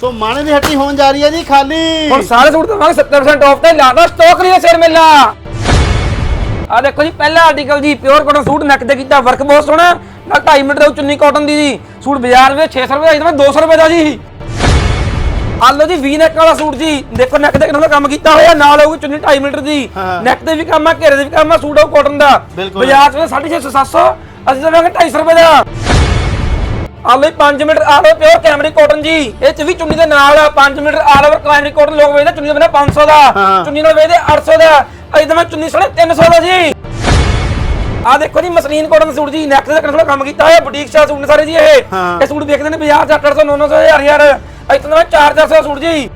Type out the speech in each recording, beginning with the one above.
ਸੋ ਮਾਣੇ ਦੀ ਹੱਟੀ ਹੋਣ ਜਾ ਰਹੀ ਹੈ ਜੀ ਖਾਲੀ। ਹੁਣ ਸਾਰੇ ਸੂਟ ਦਵਾਂਗੇ 70% ਆਫ ਤੇ ਲਾਦਾ ਸਟਾਕ ਲਈ ਸੇਲ ਮੇਲਾ। ਆ ਦੇਖੋ ਜੀ ਪਹਿਲਾ ਆਰਟੀਕਲ ਜੀ ਪਿਓਰ ਕਾਟਨ ਸੂਟ ਨੈਕ ਤੇ ਕੀਤਾ ਵਰਕ ਬਹੁਤ ਸੋਹਣਾ। ਨਾਲ 2.5 ਮੀਟਰ ਦਾ ਚੁੰਨੀ ਕਾਟਨ ਦੀ ਜੀ। ਸੂਟ ਬਾਜ਼ਾਰ ਵਿੱਚ 600 ਰੁਪਏ ਦਾ ਇਦਾਂ 200 ਰੁਪਏ ਦਾ ਜੀ। ਆ ਲਓ ਜੀ ਵੀ ਨੈਕ ਵਾਲਾ ਸੂਟ ਜੀ। ਦੇਖੋ ਨੈਕ ਤੇ ਕਿੰਨਾ ਕੰਮ ਕੀਤਾ ਹੋਇਆ ਨਾਲ ਹੋਊਗੀ ਚੁੰਨੀ 2.5 ਮੀਟਰ ਦੀ। ਨੈਕ ਤੇ ਵੀ ਕੰਮ ਆ ਘੇਰੇ ਤੇ ਵੀ ਕੰਮ ਆ ਸੂਟ ਉਹ ਕਾਟਨ ਦਾ। ਬਾਜ਼ਾਰ ਚ 650 700 ਅਸੀਂ ਦੇਵਾਂਗੇ 250 ਰੁਪਏ ਦਾ। ਆ ਲਓ 5 ਮੀਟਰ ਆ ਲਓ ਪਿਓਰ ਕੈਮਰੀ ਕਾਟਨ ਜੀ। ਇਹ ਚ ਵੀ ਚੁੰਨੀ ਦੇ ਨਾਲ 5 ਮੀਟਰ ਆਲ ਕੈਮਰੀ ਕਾਟਨ ਲੋਕ ਵੇਚਦੇ ਚੁੰਨੀ ਦਾ ਬਿਨਾ 500 ਦਾ। ਚੁੰਨੀ ਨਾਲ ਵੇਚਦੇ 800 ਦਾ। ਅਜੇ ਮੈਂ ਚੁੰਨੀ ਸਾਢੇ 300 ਦਾ ਜੀ। ਆ ਦੇਖੋ ਜੀ ਮਸਲੀਨ ਕਾਟਨ ਸੂਟ ਜੀ ਨੈਕ ਤੇ ਕਿੰਨਾ ਕੰਮ ਕੀਤਾ ਹੋਇਆ ਬੁਟੀਕ ਸ਼ਾ ਸੂਟ ਨੇ ਸਾਰੇ ਜੀ ਇਹ। ਇਹ ਸੂਟ ਵੇਚਦੇ ਨੇ ਬਾਜ਼ਾਰ 'ਚ 800 900 ਹਜ਼ਾਰ ਯਾਰ ਇਤਨਾ ਮੈਂ 4-400 ਸੂਟ ਜੀ।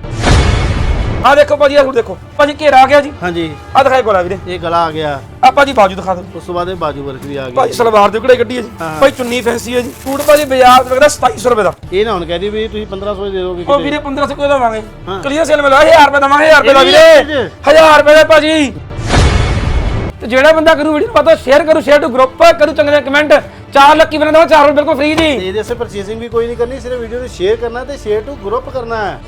ਆ ਦੇਖੋ ਭਾਜੀ ਆ ਸੂਟ ਦੇਖੋ। ਭਾਜੀ ਘੇਰਾ ਆ ਗਿਆ ਜੀ। ਹਾਂਜੀ। ਆ ਦਿਖਾਈ ਗੋਲਾ ਵੀਰੇ। ਇਹ ਗਲਾ ਆ ਗਿਆ। ਆ ਭਾਜੀ ਬਾਜੂ ਦਿਖਾ ਦਿਓ। ਉਸ ਤੋਂ ਬਾਅਦ ਇਹ ਬਾਜੂ ਵਰਕ ਵੀ ਆ ਗਿਆ ਭਾਜੀ ਸਲਵਾਰ ਦੇ ਕਿਹੜੇ ਗੱਡੀ ਹੈ ਜੀ। ਹਾਂ। ਭਾਈ ਚੁੰਨੀ ਫੈਂਸੀ ਹੈ ਜੀ। ਸੂਟ ਭਾਜੀ ਬਾਜ਼ਾਰ 'ਚ ਵਿਕਦਾ 2700 ਰੁਪਏ ਦਾ। ਇਹ ਨਾ ਹੁਣ ਕਹਦੀ ਵੀ ਤੁਸੀਂ 1500 ਦੇ ਦੋਗੇ ਉਹ ਵੀਰੇ 1500 ਕੋਈ ਦਵਾਂਗੇ? ਹਾਂ। ਕਲੀਅਰ ਸੇਲ ਮਿਲਿਆ 1000 ਰੁਪਏ ਦਵਾਂਗੇ 1000 ਰੁਪਏ ਦਾ ਇਹ ਵੀ ਵੀਰੇ। ਇਹ 1000 ਰੁਪਏ ਦਾ ਭਾਜੀ। ਤੇ ਜਿਹੜਾ ਬੰਦਾ ਕਰੂ ਵੀਡੀਓ ਪਤਾ ਸ਼ੇਅਰ ਕਰੂ ਸ਼ੇਅਰ ਟੂ ਗਰੁੱਪ ਕਰੂ ਚੰਗੇ ਕਮੈਂਟ 4 ਲੱਕੀ ਬਣਾ ਦਵਾਂ 4 ਰੁਪਏ ਬਿਲਕੁਲ ਫ੍ਰੀ ਜੀ। ਤੇ ਇਹਦੇ ਸੇ ਪਰਚੇਸਿੰਗ ਵੀ ਕੋਈ ਨਹੀਂ ਕਰਨੀ ਸਿਰਫ ਵੀਡੀਓ ਨੂੰ ਸ਼ੇਅਰ ਕਰਨਾ ਤੇ ਸ਼ੇਅਰ ਟੂ ਗਰੁੱਪ ਕਰਨਾ ਹੈ।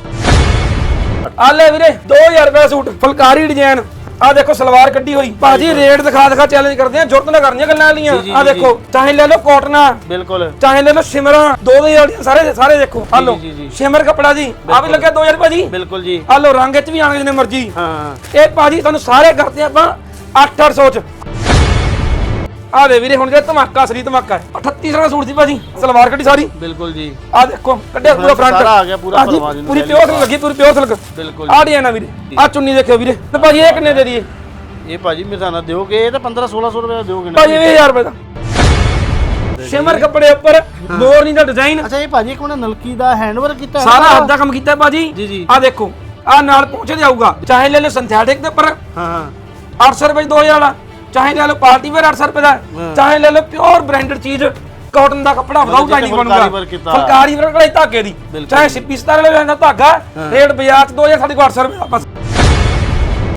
ਆ ਲੈ ਵੀਰੇ 2000 ਰੁਪਏ ਸੂਟ ਫੁਲਕਾਰੀ ਡਿਜ਼ਾਈਨ ਆ ਦੇਖੋ ਸਲਵਾਰ ਕੱਢੀ ਹੋਈ। ਭਾਜੀ ਰੇਟ ਦਿਖਾ ਦਿਖਾ ਚੈਲੰਜ ਕਰਦੇ ਆ ਜ਼ਰੂਰਤ ਨਾ ਕਰਨੀਆਂ ਗੱਲਾਂ ਵਾਲੀਆਂ। ਆ ਦੇਖੋ ਚਾਹੇ ਲੈ ਲਓ ਕੋਟਨਾ ਬਿਲਕੁਲ। ਚਾਹੇ ਲੈ ਲਓ ਸਿਮਰਾਂ 2000 ਵਾਲੀਆਂ ਸਾਰੇ ਸਾਰੇ ਦੇਖੋ ਆ ਲਓ। ਸਿਮਰ ਕਪੜਾ ਜੀ ਆ ਵੀ ਲੱਗਿਆ 2000 ਭਾਜੀ ਬਿਲਕੁਲ ਜੀ। ਆ ਲਓ ਰੰਗ ਵਿੱਚ ਵੀ ਆਣਗੇ ਜਿੰਨੇ ਮਰਜ਼ੀ। ਹਾਂ। ਇਹ ਭਾਜੀ ਤੁਹਾਨੂੰ ਸਾਰੇ ਕਰਦੇ ਆਪਾਂ 8-800 ਚ। ਆ ਦੇ ਵੀਰੇ ਹੁਣ ਜੇ ਧਮਾਕਾ ਸਰੀ ਧਮਾਕਾ ਹੈ। 38 ਦਾ ਸੂਟ ਸੀ ਭਾਜੀ ਸਲਵਾਰ ਕੱਢੀ ਸਾਰੀ। ਬਿਲਕੁਲ ਜੀ। ਆ ਦੇਖੋ ਕੱਢਿਆ ਪੂਰਾ ਫਰੰਟ ਸਾਰਾ ਆ ਗਿਆ, ਪੂਰਾ ਪਰਵਾਜ਼ ਨੂੰ ਪੂਰੀ ਲੈ ਪਿਓਰ ਲੱਗੀ ਪੂਰੀ ਪਿਓਰ ਸਿਲਕ ਬਿਲਕੁਲ ਆ ਡਿਜ਼ਾਈਨ ਆ ਵੀਰੇ ਆ ਚੁੰਨੀ ਦੇਖਿਓ ਵੀਰੇ। ਤੇ ਭਾਜੀ ਇਹ ਕਿੰਨੇ ਦੇ ਦਈਏ ਇਹ ਭਾਜੀ ਮੇਰੇ ਨਾਲ ਦਿਓਗੇ ਇਹ ਤਾਂ 15 1600 ਰੁਪਏ ਦਾ ਦਿਓਗੇ ਨਾ। ਭਾਜੀ ਇਹ 1000 ਰੁਪਏ ਦਾ। ਸ਼ਿਮਰ ਕੱਪੜੇ ਉੱਪਰ ਮੋਰਨੀ ਦਾ ਡਿਜ਼ਾਈਨ ਅੱਛਾ ਇਹ ਭਾਜੀ ਕੋਣ ਨਲਕੀ ਦਾ ਹੈਂਡਵਰਕ ਕੀਤਾ ਹੈ ਸਾਰਾ ਹੱਥ ਦਾ ਕੰਮ ਕੀਤਾ ਭਾਜੀ। ਜੀ, ਜੀ। ਆ ਦੇਖੋ ਆ ਨਾਲ ਪਹੁੰਚੇ ਜਾਊਗਾ। ਚਾਹੇ ਲੈ ਲਓ ਸਿੰਥੈਟਿਕ ਦੇ ਉੱਪਰ। ਹਾਂ ਹਾਂ। 800 ਰੁਪਏ 2000 ਵਾਲਾ। ਚਾਹੇ ਲੈ ਲਓ ਪਾਰਟੀ ਵੇਅਰ 800 ਰੁਪਏ ਦਾ ਚਾਹੇ ਲੈ ਲਓ ਪਿਓਰ ਬ੍ਰਾਂਡਡ ਚੀਜ਼ ਕਾਟਨ ਦਾ ਕੱਪੜਾ ਵਿਦਾਊਟ ਲਾਈਨਿੰਗ ਬਣੂਗਾ। ਫੁਲਕਾਰੀ ਵਰਕ ਵਾਲੀ ਧਾਗੇ ਦੀ। ਚਾਹੇ ਸਿੱਪੀ ਸਤਾਰੇ ਲੈ ਲੈਂਦਾ ਧਾਗਾ ਰੇਟ ਬਾਜ਼ਾਰ ਚ 2000 ਸਾਡੇ ਕੋਲ 800 ਰੁਪਏ ਬਸ।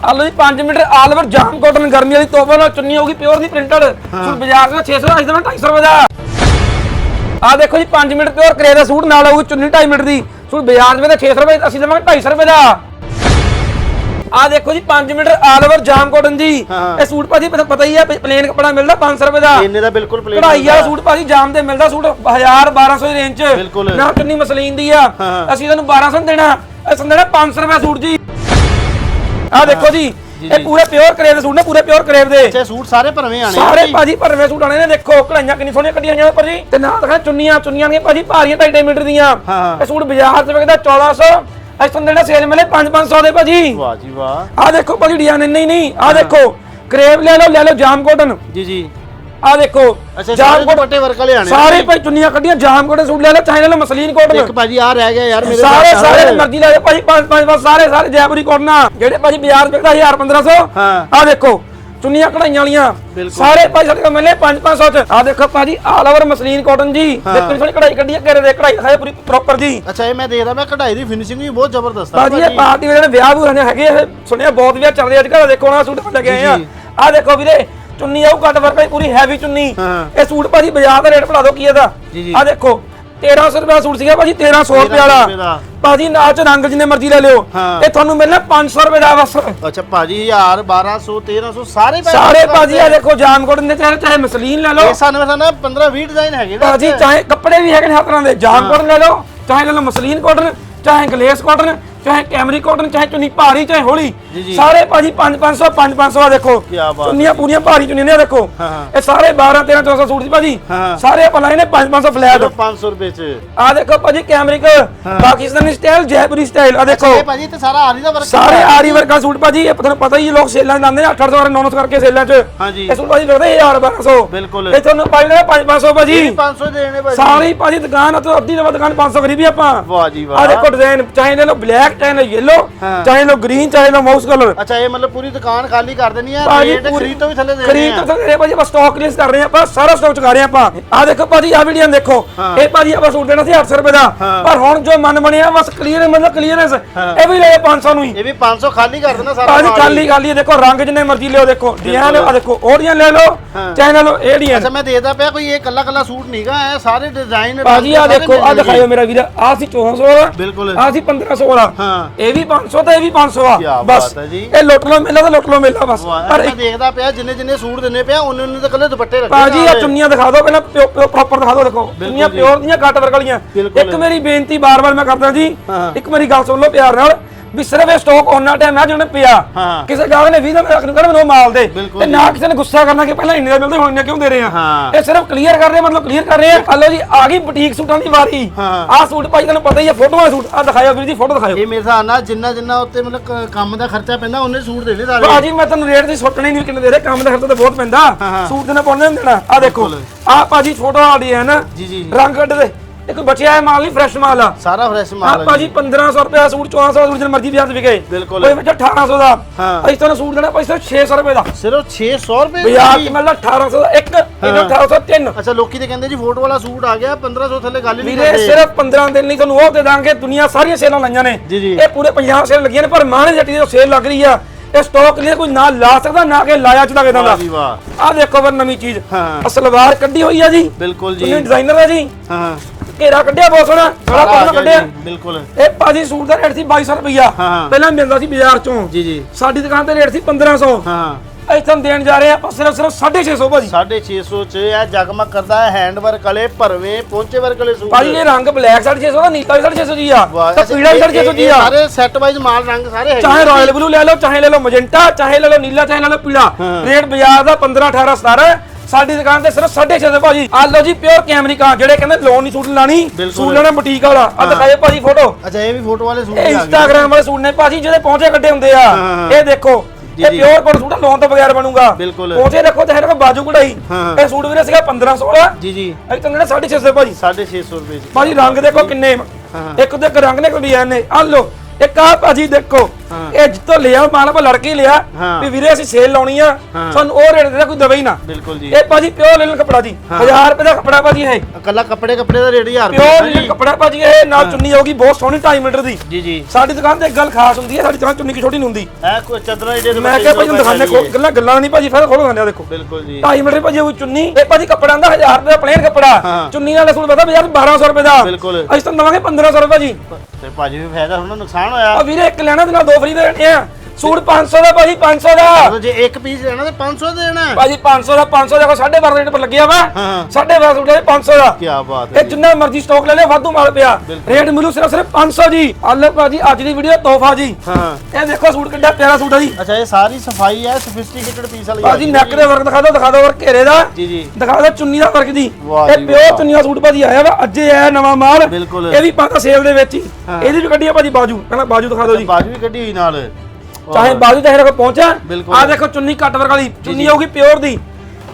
ਆਲੋ ਜੀ 5 metre all over jam cotton ਗਰਮੀ ਵਾਲੀ ਤੋਬਾ ਨਾਲ ਚੁੰਨੀ ਹੋਊਗੀ ਪਿਓਰ ਦੀ ਪ੍ਰਿੰਟਡ ਸੂਟ ਬਾਜ਼ਾਰ ਦਾ 600 ਦਾ ਇਸ ਦਾ 250 ਰੁਪਏ ਦਾ। ਆ ਦੇਖੋ ਜੀ 5 ਮੀਟਰ ਪਿਓਰ ਕਰੇ ਦਾ ਸੂਟ ਨਾਲ ਆਊਗੀ ਚੁੰਨੀ 2.5 ਮੀਟਰ ਦੀ। ਸੂਟ ਬਾਜ਼ਾਰ ਦੇ ਵਿੱਚ 600 ਰੁਪਏ ਅਸੀਂ ਦੇਵਾਂਗੇ 250 ਰੁਪਏ ਦਾ। ਆ ਦੇਖੋ ਜੀ 5 metre all over jam cotton ਜੀ। ਇਹ ਸੂਟ ਭਾਜੀ ਪਤਾ ਹੀ ਆ ਪਲੇਨ ਕੱਪੜਾ ਮਿਲਦਾ 500 ਰੁਪਏ ਦਾ। ਇੰਨੇ ਦਾ ਬਿਲਕੁਲ ਪਲੇਨ ਕਢਾਈ ਵਾਲਾ ਸੂਟ ਭਾਜੀ ਜਾਮ ਤੇ ਮਿਲਦਾ ਸੂਟ 1000 1200 ਦੀ ਰੇਂਜ ਚ। ਨਾ ਚੁੰਨੀ ਮਸਲੀਨ ਦੀ ਆ। ਅਸੀਂ ਤੁਹਾਨੂੰ 1200 ਨੀ ਦੇਣਾ ਅਸੀਂ ਦੇਣਾ 500 ਰੁਪਏ ਸੂਟ ਜੀ। ਆ ਦੇਖੋ ਜੀ ਇਹ ਪੂਰੇ ਪਿਓਰ ਕਰੇਵ ਦੇ ਸੂਟ ਨੇ ਪੂਰੇ ਪਿਓਰ ਕਰੇਵ ਦੇ। ਅੱਛਾ ਸੂਟ ਸਾਰੇ ਭਰਵੇਂ ਆਣੇ ਆ ਸਾਰੇ। ਭਾਜੀ ਭਰਵੇਂ ਸੂਟ ਆਣੇ ਨੇ ਦੇਖੋ ਕਢਾਈਆਂ ਕਿੰਨੀ ਸੋਹਣੀਆਂ ਕੱਢੀਆਂ ਹੋਈਆਂ ਉੱਪਰ ਜੀ ਤੇ ਨਾਲ ਦਿਖਾ ਚੁੰਨੀਆਂ ਚੁੰਨੀਆਂ ਦੀਆਂ ਭਾਜੀ ਭਾਰੀਆਂ 2.5 ਮੀਟਰ ਦੀਆਂ। ਇਹ ਸੂਟ ਬਾਜ਼ਾਰ 'ਚ ਵਿਕਦਾ 1400 ਇਸ ਤੋਂ ਦੇਣਾ ਸੇਲ ਮਿਲੇ 5-500 ਦੇ ਭਾਜੀ। ਵਾਹ ਜੀ ਵਾਹ। ਆ ਦੇਖੋ ਭਾਜੀ ਡਿਜ਼ਾਈਨ ਇੰਨੇ ਹੀ ਨਹੀਂ ਆ ਦੇਖੋ ਕਰੇਵ ਲੈ ਲਓ ਲੈ ਲਓ ਜਾਮ ਕਾਟਨ ਜੀ ਜੀ। ਆ ਦੇਖੋ ਜਾਮ ਸਾਰੇ ਦੁਪੱਟੇ ਵਰਕ ਵਾਲੇ ਆਣੇ। ਸਾਰੇ ਭਾਈ ਚੁੰਨੀਆਂ ਕੱਢੀਆਂ ਜਾਮ ਕੋਟਨ ਸੂਟ ਲੈ ਲਓ ਚਾਹੇ ਲੈ ਲਓ ਮਸਲੀਨ ਇੱਕ ਕੋਟਨ ਭਾਜੀ ਆ ਰਹਿ ਗਿਆ ਯਾਰ ਮੇਰੇ ਸਾਰੇ ਸਾਰੇ ਮਰਜ਼ੀ ਲੈ ਜਾਓ ਭਾਜੀ ਪੰਜ ਪੰਜ ਪੰਜ ਸਾਰੇ ਸਾਰੇ ਜੈਪੁਰੀ ਕੋਟਨਾ ਜਿਹੜੇ ਭਾਜੀ ਬਾਜ਼ਾਰ ਵਿਕਦਾ 1000 1500 ਹਾਂ। ਆ ਦੇਖੋ ਚੁੰਨੀਆਂ ਕਢਾਈਆਂ ਵਾਲੀਆਂ। ਸਾਰੇ ਭਾਈ ਸਾਡੇ ਕੋਲ ਮਿਲੇ 5 500 ਚ ਆ ਦੇਖੋ ਭਾਜੀ ਆਲ ਓਵਰ ਮਸਲੀਨ ਕੋਟਨ ਜੀ। ਦੇਖੋ ਸੋਹਣੀ ਕਢਾਈ ਕੱਢੀ ਹੈ ਘੇਰੇ ਦੇ ਕਢਾਈ ਦਿਖਾਈ ਪੂਰੀ ਪ੍ਰੋਪਰ ਜੀ। ਅੱਛਾ ਇਹ ਮੈਂ ਦੇਖਦਾ ਮੈਂ ਕਢਾਈ ਦੀ ਫਿਨਿਸ਼ਿੰਗ ਵੀ ਬਹੁਤ ਜ਼ਬਰਦਸਤ ਆ ਭਾਜੀ ਇਹ ਪਾਰਟੀ ਵੇਲੇ ਵਿਆਹ ਵੀ ਨੇ ਹੈਗੇ ਇਹ ਸੁਣਿਆ ਬਹੁਤ ਵਿਆਹ ਚੱਲਦੇ ਅੱਜ ਕੱਲ੍ਹ ਦੇਖੋ ਨਾ ਸੂਟ ਲੈ ਕੇ ਆਏ ਆ। ਆ ਦੇਖੋ ਵੀਰੇ ਚੁੰਨੀ ਆਉ ਕੱਟ ਵਰਕ ਦੀ ਪੂਰੀ ਹੈਵੀ ਚੁੰਨੀ। ਹਾਂ। ਇਹ ਸੂਟ ਭਾਜੀ ਬਾਜ਼ਾਰ ਦਾ ਰੇਟ ਭਲਾ ਦਿਓ ਕੀ ਇਹਦਾ। ਆ ਦੇਖੋ 1300 ਰੁਪਏ ਸੂਟ ਸੀਗਾ ਭਾਜੀ 1300 ਰੁਪਏ ਵਾਲਾ। ਭਾਜੀ ਨਾਲ ਚ ਰੰਗ ਜਿੰਨੇ ਮਰਜ਼ੀ ਲੈ ਲਿਓ। ਇਹ ਤੁਹਾਨੂੰ ਮਿਲਣਾ 500 ਰੁਪਏ ਦਾ ਬਸ। ਅੱਛਾ ਭਾਜੀ 1000 1200 1300 ਸਾਰੇ ਸਾਰੇ ਭਾਜੀ ਆ। ਦੇਖੋ ਜਾਮਕੋਟ ਦੇ ਚਾਹੇ ਚਾਹੇ ਮਸਲੀਨ ਲੈ ਲਓ। ਇਹ ਸਾਨੂੰ ਸਾਨੂੰ 15 20 ਡਿਜ਼ਾਈਨ ਹੈਗੇ ਭਾਜੀ ਚਾਹੇ ਕੱਪੜੇ ਵੀ ਹੈਗੇ ਨੇ ਹਰ ਤਰ੍ਹਾਂ ਦੇ। ਜਾਮਕੋਟ ਲੈ ਲਓ ਚਾਹੇ ਲੈ ਲਓ ਮਸਲੀਨ ਕਾਟਨ ਚਾਹੇ ਗਲੇਸ ਕਾਟਨ। ਚਾਹੇ ਕੈਮਰੀ ਕਾਟਨ ਚਾਹੇ ਚੁੰਨੀ ਭਾਰੀ ਚਾਹੇ ਹੌਲੀ। ਸਾਰੇ ਭਾਜੀ 5 500 5 500 ਆ ਦੇਖੋ। ਚੁੰਨੀਆਂ ਪੂਰੀਆਂ ਭਾਰੀ ਚੁੰਨੀਆਂ ਨੇ ਦੇਖੋ। ਇਹ ਸਾਰੇ 12 13 1400 ਸੂਟ ਸੀ ਭਾਜੀ। ਸਾਰੇ ਆਪਾਂ ਲਾਏ ਨੇ 5 500 ਫਲੈਟ। ਸਿਰਫ 500 ਰੁਪਏ ਚ। ਆ ਦੇਖੋ ਭਾਜੀ cambric Pakistani style Jaipuri style ਆ ਦੇਖੋ। ਇਹ ਭਾਜੀ ਤੇ ਸਾਰਾ ਆਰੀ ਦਾ ਵਰਕ ਸਾਰੇ ਆਰੀ ਵਰਕਾ ਸੂਟ ਭਾਜੀ ਇਹ ਤੁਹਾਨੂੰ ਪਤਾ ਹੀ ਲੋਕ ਸੇਲਾਂ ਲਾਉਂਦੇ ਨੇ 800 ਔਰ 900 ਕਰਕੇ ਸੇਲਾਂ 'ਚ। ਹਾਂਜੀ। ਇਹ ਸੂਟ ਭਾਜੀ 1000 1200 ਬਿਲਕੁਲ। ਇਹ ਤੁਹਾਨੂੰ ਪਾਈ 5 500 ਭਾਜੀ। 500 ਦੇਣੇ ਭਾਜੀ। ਸਾਰੀ ਭਾਜੀ ਦੁਕਾਨ ਆ ਤੋਂ ਅੱਧੀ ਦੁਕਾਨ 500 ਗਰੀਬੀ ਆਪਾਂ। ਵਾਹ ਜੀ ਆ ਵਾਹ ਦੇਖੋ ਡਿਜ਼ਾਈਨ ਚਾਹੇ ਲੈ ਲਓ ਬਲੈਕ ਚਾਹੇ ਲਓ yellow ਹਾਂ। ਚਾਹੇ ਲਓ green ਚਾਹੇ ਲਓ ਮਾਊਸ ਕਲਰ ਅੱਛਾ ਇਹ ਮਤਲਬ ਪੂਰੀ ਦੁਕਾਨ ਖਾਲੀ ਕਰ ਦੇਣੀ ਹੈ ਭਾਜੀ ਰੇਟ ਪੂਰੀ- ਖਰੀਦ ਤੋਂ ਵੀ ਥੱਲੇ ਦੇ ਖਰੀਦ ਤੋਂ ਥੱਲੇ ਭਾਜੀ ਆਪਾਂ ਸਟਾਕ ਕਲੀਅਰ ਕਰ ਰਹੇ ਹਾਂ ਆਪਾਂ ਸਾਰਾ ਸਟਾਕ ਚੁਕਾ ਰਹੇ ਹਾਂ ਆਪਾਂ। ਆ ਦੇਖੋ ਭਾਜੀ ਆ ਵੀਡੀਓ ਦੇਖੋ। ਇਹ ਭਾਜੀ ਆਪਾਂ ਸੂਟ ਦੇਣਾ ਸੀ 800 ਰੁਪਏ ਦਾ। ਪਰ ਹੁਣ ਜੋ ਮਨ ਬਣਿਆ ਬਸ ਕਲੀਅਰ ਮਤਲਬ ਕਲੀਅਰੈਂਸ ਇਹ ਵੀ ਲੈ 500 ਨੂੰ ਹੀ। ਇਹ ਵੀ 500 ਖਾਲੀ ਕਰ ਦੇਣਾ ਸਾਰਾ ਭਾਜੀ ਮਾਲ ਖਾਲੀ। ਖਾਲੀ ਹੈ, ਦੇਖੋ ਰੰਗ ਜਿੰਨੇ ਮਰਜ਼ੀ ਲਿਓ ਦੇਖੋ। ਡਿਜ਼ਾਈਨ ਆ ਦੇਖੋ ਉਹਦੀਆਂ ਲੈ ਲਓ ਹਾਂ। ਚਾਹੇ ਲੈ ਲਓ ਇਹ ਡਿਜ਼ਾਈਨ ਅੱਛਾ ਮੈਂ ਦੇਖਦਾ ਪਿਆ ਕੋਈ ਇਹ ਕੱਲਾ ਕੱਲਾ ਸੂਟ ਨਹੀਂਗਾ ਇਹ ਸਾਰੇ ਡਿਜ਼ਾਈਨ ਭਾਜੀ ਆ ਦੇਖੋ ਆ ਦਿਖਾਇਓ ਮੇਰਾ ਵੀਰ ਆ ਸੀ 1400 ਦਾ ਬਿਲਕੁਲ। ਆ ਸੀ 1500 ਦਾ ਹਾਂ ਇਹ ਵੀ 500 ਤੇ ਇਹ ਵੀ 500 ਆ ਕਿਆ ਬਸ ਬਾਤ ਹੈ ਜੀ। ਇਹ ਲੁੱਟ ਲਓ ਮੇਲਾ ਤਾਂ ਲੁੱਟ ਲਓ ਮੇਲਾ ਬਸ ਪਰ ਮੈਂ ਦੇਖਦਾ ਪਿਆ ਜਿੰਨੇ ਜਿੰਨੇ ਸੂਟ ਦਿੰਨੇ ਪਿਆ ਉਹਨੇ ਉਹਨੇ ਤਾਂ ਕੱਲੇ ਦੁਪੱਟੇ ਰੱਖੇ ਭਾਜੀ ਆ ਨਾਲ। ਚੁੰਨੀਆਂ ਦਿਖਾ ਦਿਓ ਪਹਿਲਾਂ ਪ੍ਰੋਪਰ ਦਿਖਾ ਦਿਓ ਦੇਖੋ ਚੁੰਨੀਆਂ ਜੀ। ਪਿਓਰ ਦੀਆਂ ਕੱਟ ਵਰਕ ਵਾਲੀਆਂ ਬਿਲਕੁਲ। ਇੱਕ ਮੇਰੀ ਬੇਨਤੀ ਬਾਰ-ਬਾਰ ਮੈਂ ਕਰਦਾ ਜੀ ਹਾਂ। ਇੱਕ ਮੇਰੀ ਗੱਲ ਸੁਣ ਲਓ ਪਿਆਰ ਨਾਲ ਵੀ ਸਿਰਫ ਇਹ ਸਟਾਕ ਉਹਨਾਂ ਟਾਈਮ ਹੈ ਜਿਹਨੇ ਪਿਆ। ਹਾਂ। ਕਿਸੇ ਗਾਹਕ ਨੇ 20 ਦਾ ਮੇਰਾ ਕਹਿੰਦਾ ਮੈਨੂੰ ਉਹ ਮਾਲ ਦੇ। ਬਿਲਕੁਲ ਤੇ ਨਾ ਕਿਸੇ ਨੇ ਗੁੱਸਾ ਕਰਨਾ ਕਿ ਪਹਿਲਾਂ ਇੰਨੇ ਦਾ ਮਿਲਦੇ ਹੁਣ ਇੰਨੇ ਕਿਉਂ ਦੇ ਰਹੇ ਆ? ਹਾਂ। ਇਹ ਸਿਰਫ ਕਲੀਅਰ ਕਰ ਰਹੇ ਆ, ਮਤਲਬ ਕਲੀਅਰ ਕਰ ਰਹੇ ਆ। ਹਲੋ ਜੀ ਆ ਗਈ ਬੁਟੀਕ ਸੂਟਾਂ ਦੀ ਵਾਰੀ। ਹਾਂ। ਆਹ ਸੂਟ ਭਾਈ ਤੁਹਾਨੂੰ ਪਤਾ ਹੀ ਹੈ ਫੋਟੋਆਂ ਦੇ ਸੂਟ। ਆ ਦਿਖਾਇਓ ਵੀਰ ਜੀ ਫੋਟੋ ਦਿਖਾਇਓ। ਇਹ ਮੇਰੇ ਹਿਸਾਬ ਨਾਲ ਜਿੰਨਾ ਜਿੰਨਾ ਉੱਤੇ ਮਤਲਬ ਕ- ਕੰਮ ਦਾ ਖਰਚਾ ਪੈਂਦਾ ਉਹਨੇ ਸੂਟ ਦੇਣੇ ਸਾਰੇ। ਭਾਜੀ ਮੈਂ ਤੁਹਾਨੂੰ ਰੇਟ ਦੀ ਸੁੱਟਣੀ ਨਹੀਂ ਕਿੰਨੇ ਦੇ ਰਹੇ ਕੰਮ ਦਾ ਖਰਚਾ ਤਾਂ ਬਹੁਤ ਪੈਂਦਾ। ਹਾਂ। ਸੂਟ ਦੇ ਨਾਲ ਪਾਉਣੇ ਹੁੰਦੇ ਨਾ ਆ ਦੇਖੋ। ਬਿਲਕੁਲ। ਆ ਭਾਜੀ ਫੋਟੋ ਵਾਲੀ ਹੈ ਨਾ ਜੀ ਜੀ। ਰੰਗ ਕੱਢ ਦੇ ਇੱਕ ਬਚਿਆ ਹੈ ਮਾਲ ਨਹੀਂ ਫਰੈਸ਼ ਮਾਲ ਆ। ਸਾਰਾ ਫਰੈਸ਼ ਆ ਮਾਲ ਹੈ ਭਾਜੀ 1500 ਰੁਪਏ ਦਾ ਸੂਟ 1400 ਦਾ ਸੂਟ ਜਿੰਨਾ ਮਰਜ਼ੀ ਵਿਆਹ ਤੇ ਵਿਕੇ ਬਿਲਕੁਲ। ਕੋਈ ਵਿੱਚ 1800 ਦਾ। ਹਾਂ। ਅਸੀਂ ਤੁਹਾਨੂੰ ਸੂਟ ਦੇਣਾ ਭਾਈ ਸਿਰਫ 600 ਰੁਪਏ ਦਾ। ਸਿਰਫ 600 ਰੁਪਏ ਦਾ? ਬਾਜ਼ਾਰ। 'ਚ ਮਿਲਦਾ 1800 ਦਾ ਇੱਕ ਇਹਨੂੰ 1803 ਅੱਛਾ ਲੋਕੀ ਤੇ ਕਹਿੰਦੇ ਜੀ ਫੋਟੋ ਵਾਲਾ ਸੂਟ ਆ ਗਿਆ 1500 ਥੱਲੇ ਗੱਲ ਹੀ ਨਹੀਂ ਵੀਰੇ ਕਰਦੇ। ਸਿਰਫ 15 ਦਿਨ ਲਈ ਤੁਹਾਨੂੰ ਉਹ ਦੇ ਦਾਂਗੇ ਦੁਨੀਆ ਸਾਰੀਆਂ ਸੇਲਾਂ ਲਾਈਆਂ ਨੇ। ਜੀ, ਜੀ। ਇਹ ਪੂਰੇ ਪੰਜਾਬ ਸੇਲ ਲੱਗੀਆਂ ਨੇ ਪਰ ਮਾਣੇ ਜੱਟੀ ਦੀ ਸੇਲ ਲੱਗ ਰਹੀ ਆ। ਇਹ ਸਟਾਕ ਲਈ ਕੋਈ ਨਾ ਲਾ ਸਕਦਾ ਨਾ ਕਿ ਲਾਇਆ ਚੁਦਾ ਕਿਦਾਂ ਦਾ ਵਾਹ ਜੀ ਵਾਹ। ਆ ਦੇਖੋ ਫਿਰ ਨਵੀਂ ਚੀਜ਼। ਹਾਂ। ਆ ਸਲਵਾਰ ਕੱਢੀ ਹੋਈ ਆ ਜੀ। ਬਿਲਕੁਲ ਜੀ। ਤੁਸੀਂ ਡਿਜ਼ਾਈਨਰ ਆ ਜੀ। ਹਾਂ। ਘੇਰਾ ਕੱਢਿਆ ਬਹੁਤ ਸੋਹਣਾ ਸਾਰਾ ਗਿਆ ਕੱਢਿਆ। ਬਿਲਕੁਲ। ਇਹ ਭਾਜੀ ਸੂਟ ਦਾ ਰੇਟ ਸੀ 2200 ਰੁਪਇਆ ਹਾਂ। ਪਹਿਲਾਂ ਮਿਲਦਾ ਸੀ ਬਾਜ਼ਾਰ ਚੋਂ। ਜੀ ਜੀ। ਸਾਡੀ ਦੁਕਾਨ ਤੇ ਰੇਟ ਸੀ 1500 ਹਾਂ। ਤੁਹਾਨੂੰ ਦੇਣ ਜਾ ਰਹੇ ਆ ਆਪਾਂ ਸਿਰਫ ਸਿਰਫ 650 ਭਾਜੀ। 650 ਚ ਇਹ ਜਗਮਗ ਕਰਦਾ ਹੈ ਹੈਂਡ ਵਰਕ ਵਾਲੇ ਭਰਵੇਂ ਪਹੁੰਚੇ ਵਰਕ ਵਾਲੇ ਸੂਟ। ਭਾਜੀ ਇਹ ਰੰਗ ਬਲੈਕ 650 ਦਾ ਨੀਲਾ 650 ਜੀ ਆ ਵਾਹ, ਤਾਂ ਅੱਛਾ, ਪੀਲਾ ਇਹ- 650 ਇਹ- ਜੀ ਇਹ ਆ। ਸਾਰੇ ਸੈੱਟ ਵਾਈਜ਼ ਮਾਲ ਰੰਗ ਸਾਰੇ ਹੈਗੇ ਚਾਹੇ ਰਾਇਲ ਬਲੂ ਲੈ ਲਓ ਚਾਹੇ ਲੈ ਲਓ ਮਜੈਂਟਾ ਚਾਹੇ ਲੈ ਲਓ ਨੀਲਾ ਚਾਹੇ ਲੈ ਲਓ ਪੀਲਾ। ਹਾਂ। ਰੇਟ ਬਾਜ਼ਾਰ ਦਾ 15 18 17 ਸਾਡੀ ਦੁਕਾਨ ਤੇ ਸਿਰਫ 650 ਭਾਜੀ। ਆ ਲਓ ਜੀ ਪਿਓਰ ਕੈਮਰਿਕਾ ਜਿਹੜੇ ਕਹਿੰਦੇ ਲੋਨ ਨਹੀਂ ਸੂਟ ਲਾਣੀ ਬਿਲਕੁਲ। ਸੂਟ ਲੈਣਾ ਬੁਟੀਕ ਵਾਲਾ। ਆ ਦਿਖਾਏ ਭਾਜੀ ਫੋਟੋ ਅੱਛਾ ਇਹ ਵੀ ਫੋਟੋ ਵਾਲੇ ਸੂਟ ਇਹ ਵੀ ਆ ਗਏ। ਇੰਸਟਾਗ੍ਰਾਮ ਵਾਲੇ ਸੂਟ ਨੇ ਭਾਜੀ ਜਿਹਦੇ ਪਹੁੰਚੇ ਕੱਢੇ ਹੁੰਦੇ ਆ। ਹਾਂ। ਇਹ ਦੇਖੋ ਜੀ, ਇਹ ਜੀ। ਪਿਓਰ ਕੋਟ ਸੂਟ ਲੋਨ ਤੋਂ ਬਗੈਰ ਬਣੂਗਾ। ਬਿਲਕੁਲ। ਪਹੁੰਚੇ ਦੇਖੋ ਤੇ ਹੈ ਨਾ ਬਾਜੂ ਕਢਾਈ। ਹਾਂ। ਇਹ ਸੂਟ ਵੀਰੇ ਸੀਗਾ 1500 ਦਾ ਜੀ ਜੀ। ਅਸੀਂ ਤਾਂ ਕਹਿੰਦੇ 650 ਭਾਜੀ। 650 ਰੁਪਏ ਭਾਜੀ ਰੰਗ ਦੇਖੋ ਕਿੰਨੇ ਹਾਂ। ਇੱਕ ਤੇ ਇੱਕ ਰੰਗ ਨੇ ਕੋਈ ਡਿਜ਼ਾਈਨ ਨੇ। ਆ ਲਓ ਇੱਕ ਆ ਭਾਜੀ ਦੇਖੋ ਹਾਂ। ਇਹ ਜਿੱਤੋਂ ਲਿਆ ਮਾਲ ਆਪਾਂ ਲੜਕੇ ਹੀ ਲਿਆ ਹਾਂ। ਵੀ ਵੀਰੇ ਅਸੀਂ ਸੇਲ ਲਾਉਣੀ ਆ ਹਾਂ। ਸਾਨੂੰ ਉਹ ਰੇਟ ਦੇ ਕੋਈ ਦਵੇ ਹੀ ਨਾ। ਬਿਲਕੁਲ ਜੀ। ਇਹ ਭਾਜੀ ਪਿਓਰ ਲੈਣ ਕੱਪੜਾ ਜੀ 1000 ਰੁਪਏ ਦਾ ਕੱਪੜਾ ਭਾਜੀ ਇਹ। ਕੱਲਾ ਕੱਪੜੇ ਕੱਪੜੇ ਦਾ ਰੇਟ 1000 ਪਿਓਰ ਰੁਪਏ ਲੈਣ ਕੱਪੜਾ ਭਾਜੀ ਇਹ ਨਾਲ ਚੁੰਨੀ ਆਊਗੀ ਬਹੁਤ ਸੋਹਣੀ 2.5 ਮੀਟਰ ਦੀ। ਜੀ ਜੀ। ਸਾਡੀ ਦੁਕਾਨ ਤੇ ਇੱਕ ਗੱਲ ਖਾਸ ਹੁੰਦੀ ਹੈ ਸਾਡੀ ਦੁਕਾਨ ਚੁੰਨੀ ਕੀ ਛੋਟੀ ਨਹੀਂ ਹੁੰਦੀ? ਇਹ ਕੋਈ ਚਦਰਾ ਏਡੇ ਮੈਂ ਕਿਹਾ ਭਾਜੀ ਤੁਹਾਨੂੰ ਦਿਖਾਣੇ ਕੋਲ ਗੱਲਾਂ ਗੱਲਾਂ ਨਹੀਂ ਭਾਜੀ ਫਿਰ ਖੋਲੋ ਦਿਖਾਣੇ ਦੇਖੋ। ਬਿਲਕੁਲ ਜੀ। 2.5 ਮੀਟਰ ਭਾਜੀ ਉਹ ਚੁੰਨੀ ਇਹ ਭਾਜੀ ਕੱਪੜਾ ਆਂਦਾ 1000 ਰੁਪਏ ਦਾ ਪਲੇਨ ਕੱਪੜਾ। ਹਾਂ। ਚੁੰਨੀ ਨਾਲ ਸੂਟ ਪਤਾ ਬਾਜ਼ਾਰ 1200 ਰੁਪਏ ਦਾ। ਬਿਲਕੁਲ। ਅਸੀਂ ਤਾਂ ਦਵਾਂਗੇ 1500 ਰੁਪਏ ਭਾਜੀ। ਤੇ ਭਾਜੀ ਵੀ ਫਾਇਦਾ ਹੁਣ ਨੁਕਸਾਨ ਹੋਇਆ। ਆ ਵੀਰੇ ਇੱਕ ਲੈਣਾ ਤੇ ਨਾਲ ਦੋ ਫਰੀ ਦੇ ਦੇਣੇ ਆ। ਸੂਟ 500 ਦਾ ਭਾਜੀ 500 ਦਾ। ਮਤਲਬ ਜੇ ਇੱਕ ਪੀਸ ਲੈਣਾ ਤੇ 500 ਦੇਣਾ ਹੈ। ਭਾਜੀ 500 ਦਾ 500 ਦਾ 12.5 ਰੇਟ ਪਰ ਲੱਗਿਆ ਵਾ। ਹਾਂ। 12.5 ਸੂਟ ਦੇ 500 ਦਾ। ਕੀ ਬਾਤ ਇਹ ਹੈ ਜਿੰਨਾ ਮਰਜ਼ੀ ਸਟਾਕ ਲੈ ਲਿਓ ਵਾਧੂ ਮਾਲ ਪਿਆ। ਬਿਲਕੁਲ। ਰੇਟ ਮਿਲੂ ਸਿਰਫ ਸਿਰਫ 500 ਜੀ। ਆਲੇ ਭਾਜੀ ਅੱਜ ਦੀ ਵੀਡੀਓ ਤੋਹਫਾ ਜੀ। ਹਾਂ। ਇਹ ਦੇਖੋ ਸੂਟ ਕਿੱਡਾ ਪਿਆਰਾ ਸੂਟ ਆ ਜੀ। ਅੱਛਾ ਇਹ ਸਾਰੀ ਸਫ਼ਾਈ ਹੈ ਸੋਫਿਸਟੀਕੇਟਡ ਪੀਸ ਵਾਲੀ ਭਾਜੀ ਨੈਕ ਦੇ ਵਰਕ ਦਿਖਾ ਦਿਓ ਦਿਖਾ ਦਿਓ ਵਰਕ ਘੇਰੇ ਦਾ। ਜੀ ਜੀ। ਦਿਖਾ ਦਿਓ ਚੁੰਨੀ ਦਾ ਵਰਕ ਦੀ। ਵਾਹ ਇਹ ਵਾਹ। ਚੁੰਨੀ ਦਾ ਸੂਟ ਭਾਜੀ ਆਇਆ ਵਾ ਅੱਜੇ ਆਇਆ ਨਵਾਂ ਮਾਲ। ਬਿਲਕੁਲ। ਇਹ ਵੀ ਪਾਤਾ ਸੇਲ ਦੇ ਵਿੱਚ ਹੀ। ਹਾਂ। ਇਹਦੀ ਵੀ ਕੱਢੀ ਆ ਭਾਜੀ ਬਾਜੂ। ਕਹਿੰਦਾ ਬਾਜੂ ਦਿਖਾ ਦਿਓ ਜੀ। ਬਾਜੂ ਵੀ ਕੱਢੀ ਹੋਈ ਨਾਲ। ਚਾਹੇ ਬਾਜੂ ਚਾਹੇ ਰੱਖੋ ਪਹੁੰਚਾ ਬਿਲਕੁਲ। ਆ ਦੇਖੋ ਚੁੰਨੀ ਕੱਟ ਵਰਕ ਵਾਲੀ ਚੁੰਨੀ ਆਊਗੀ ਪਿਓਰ ਦੀ।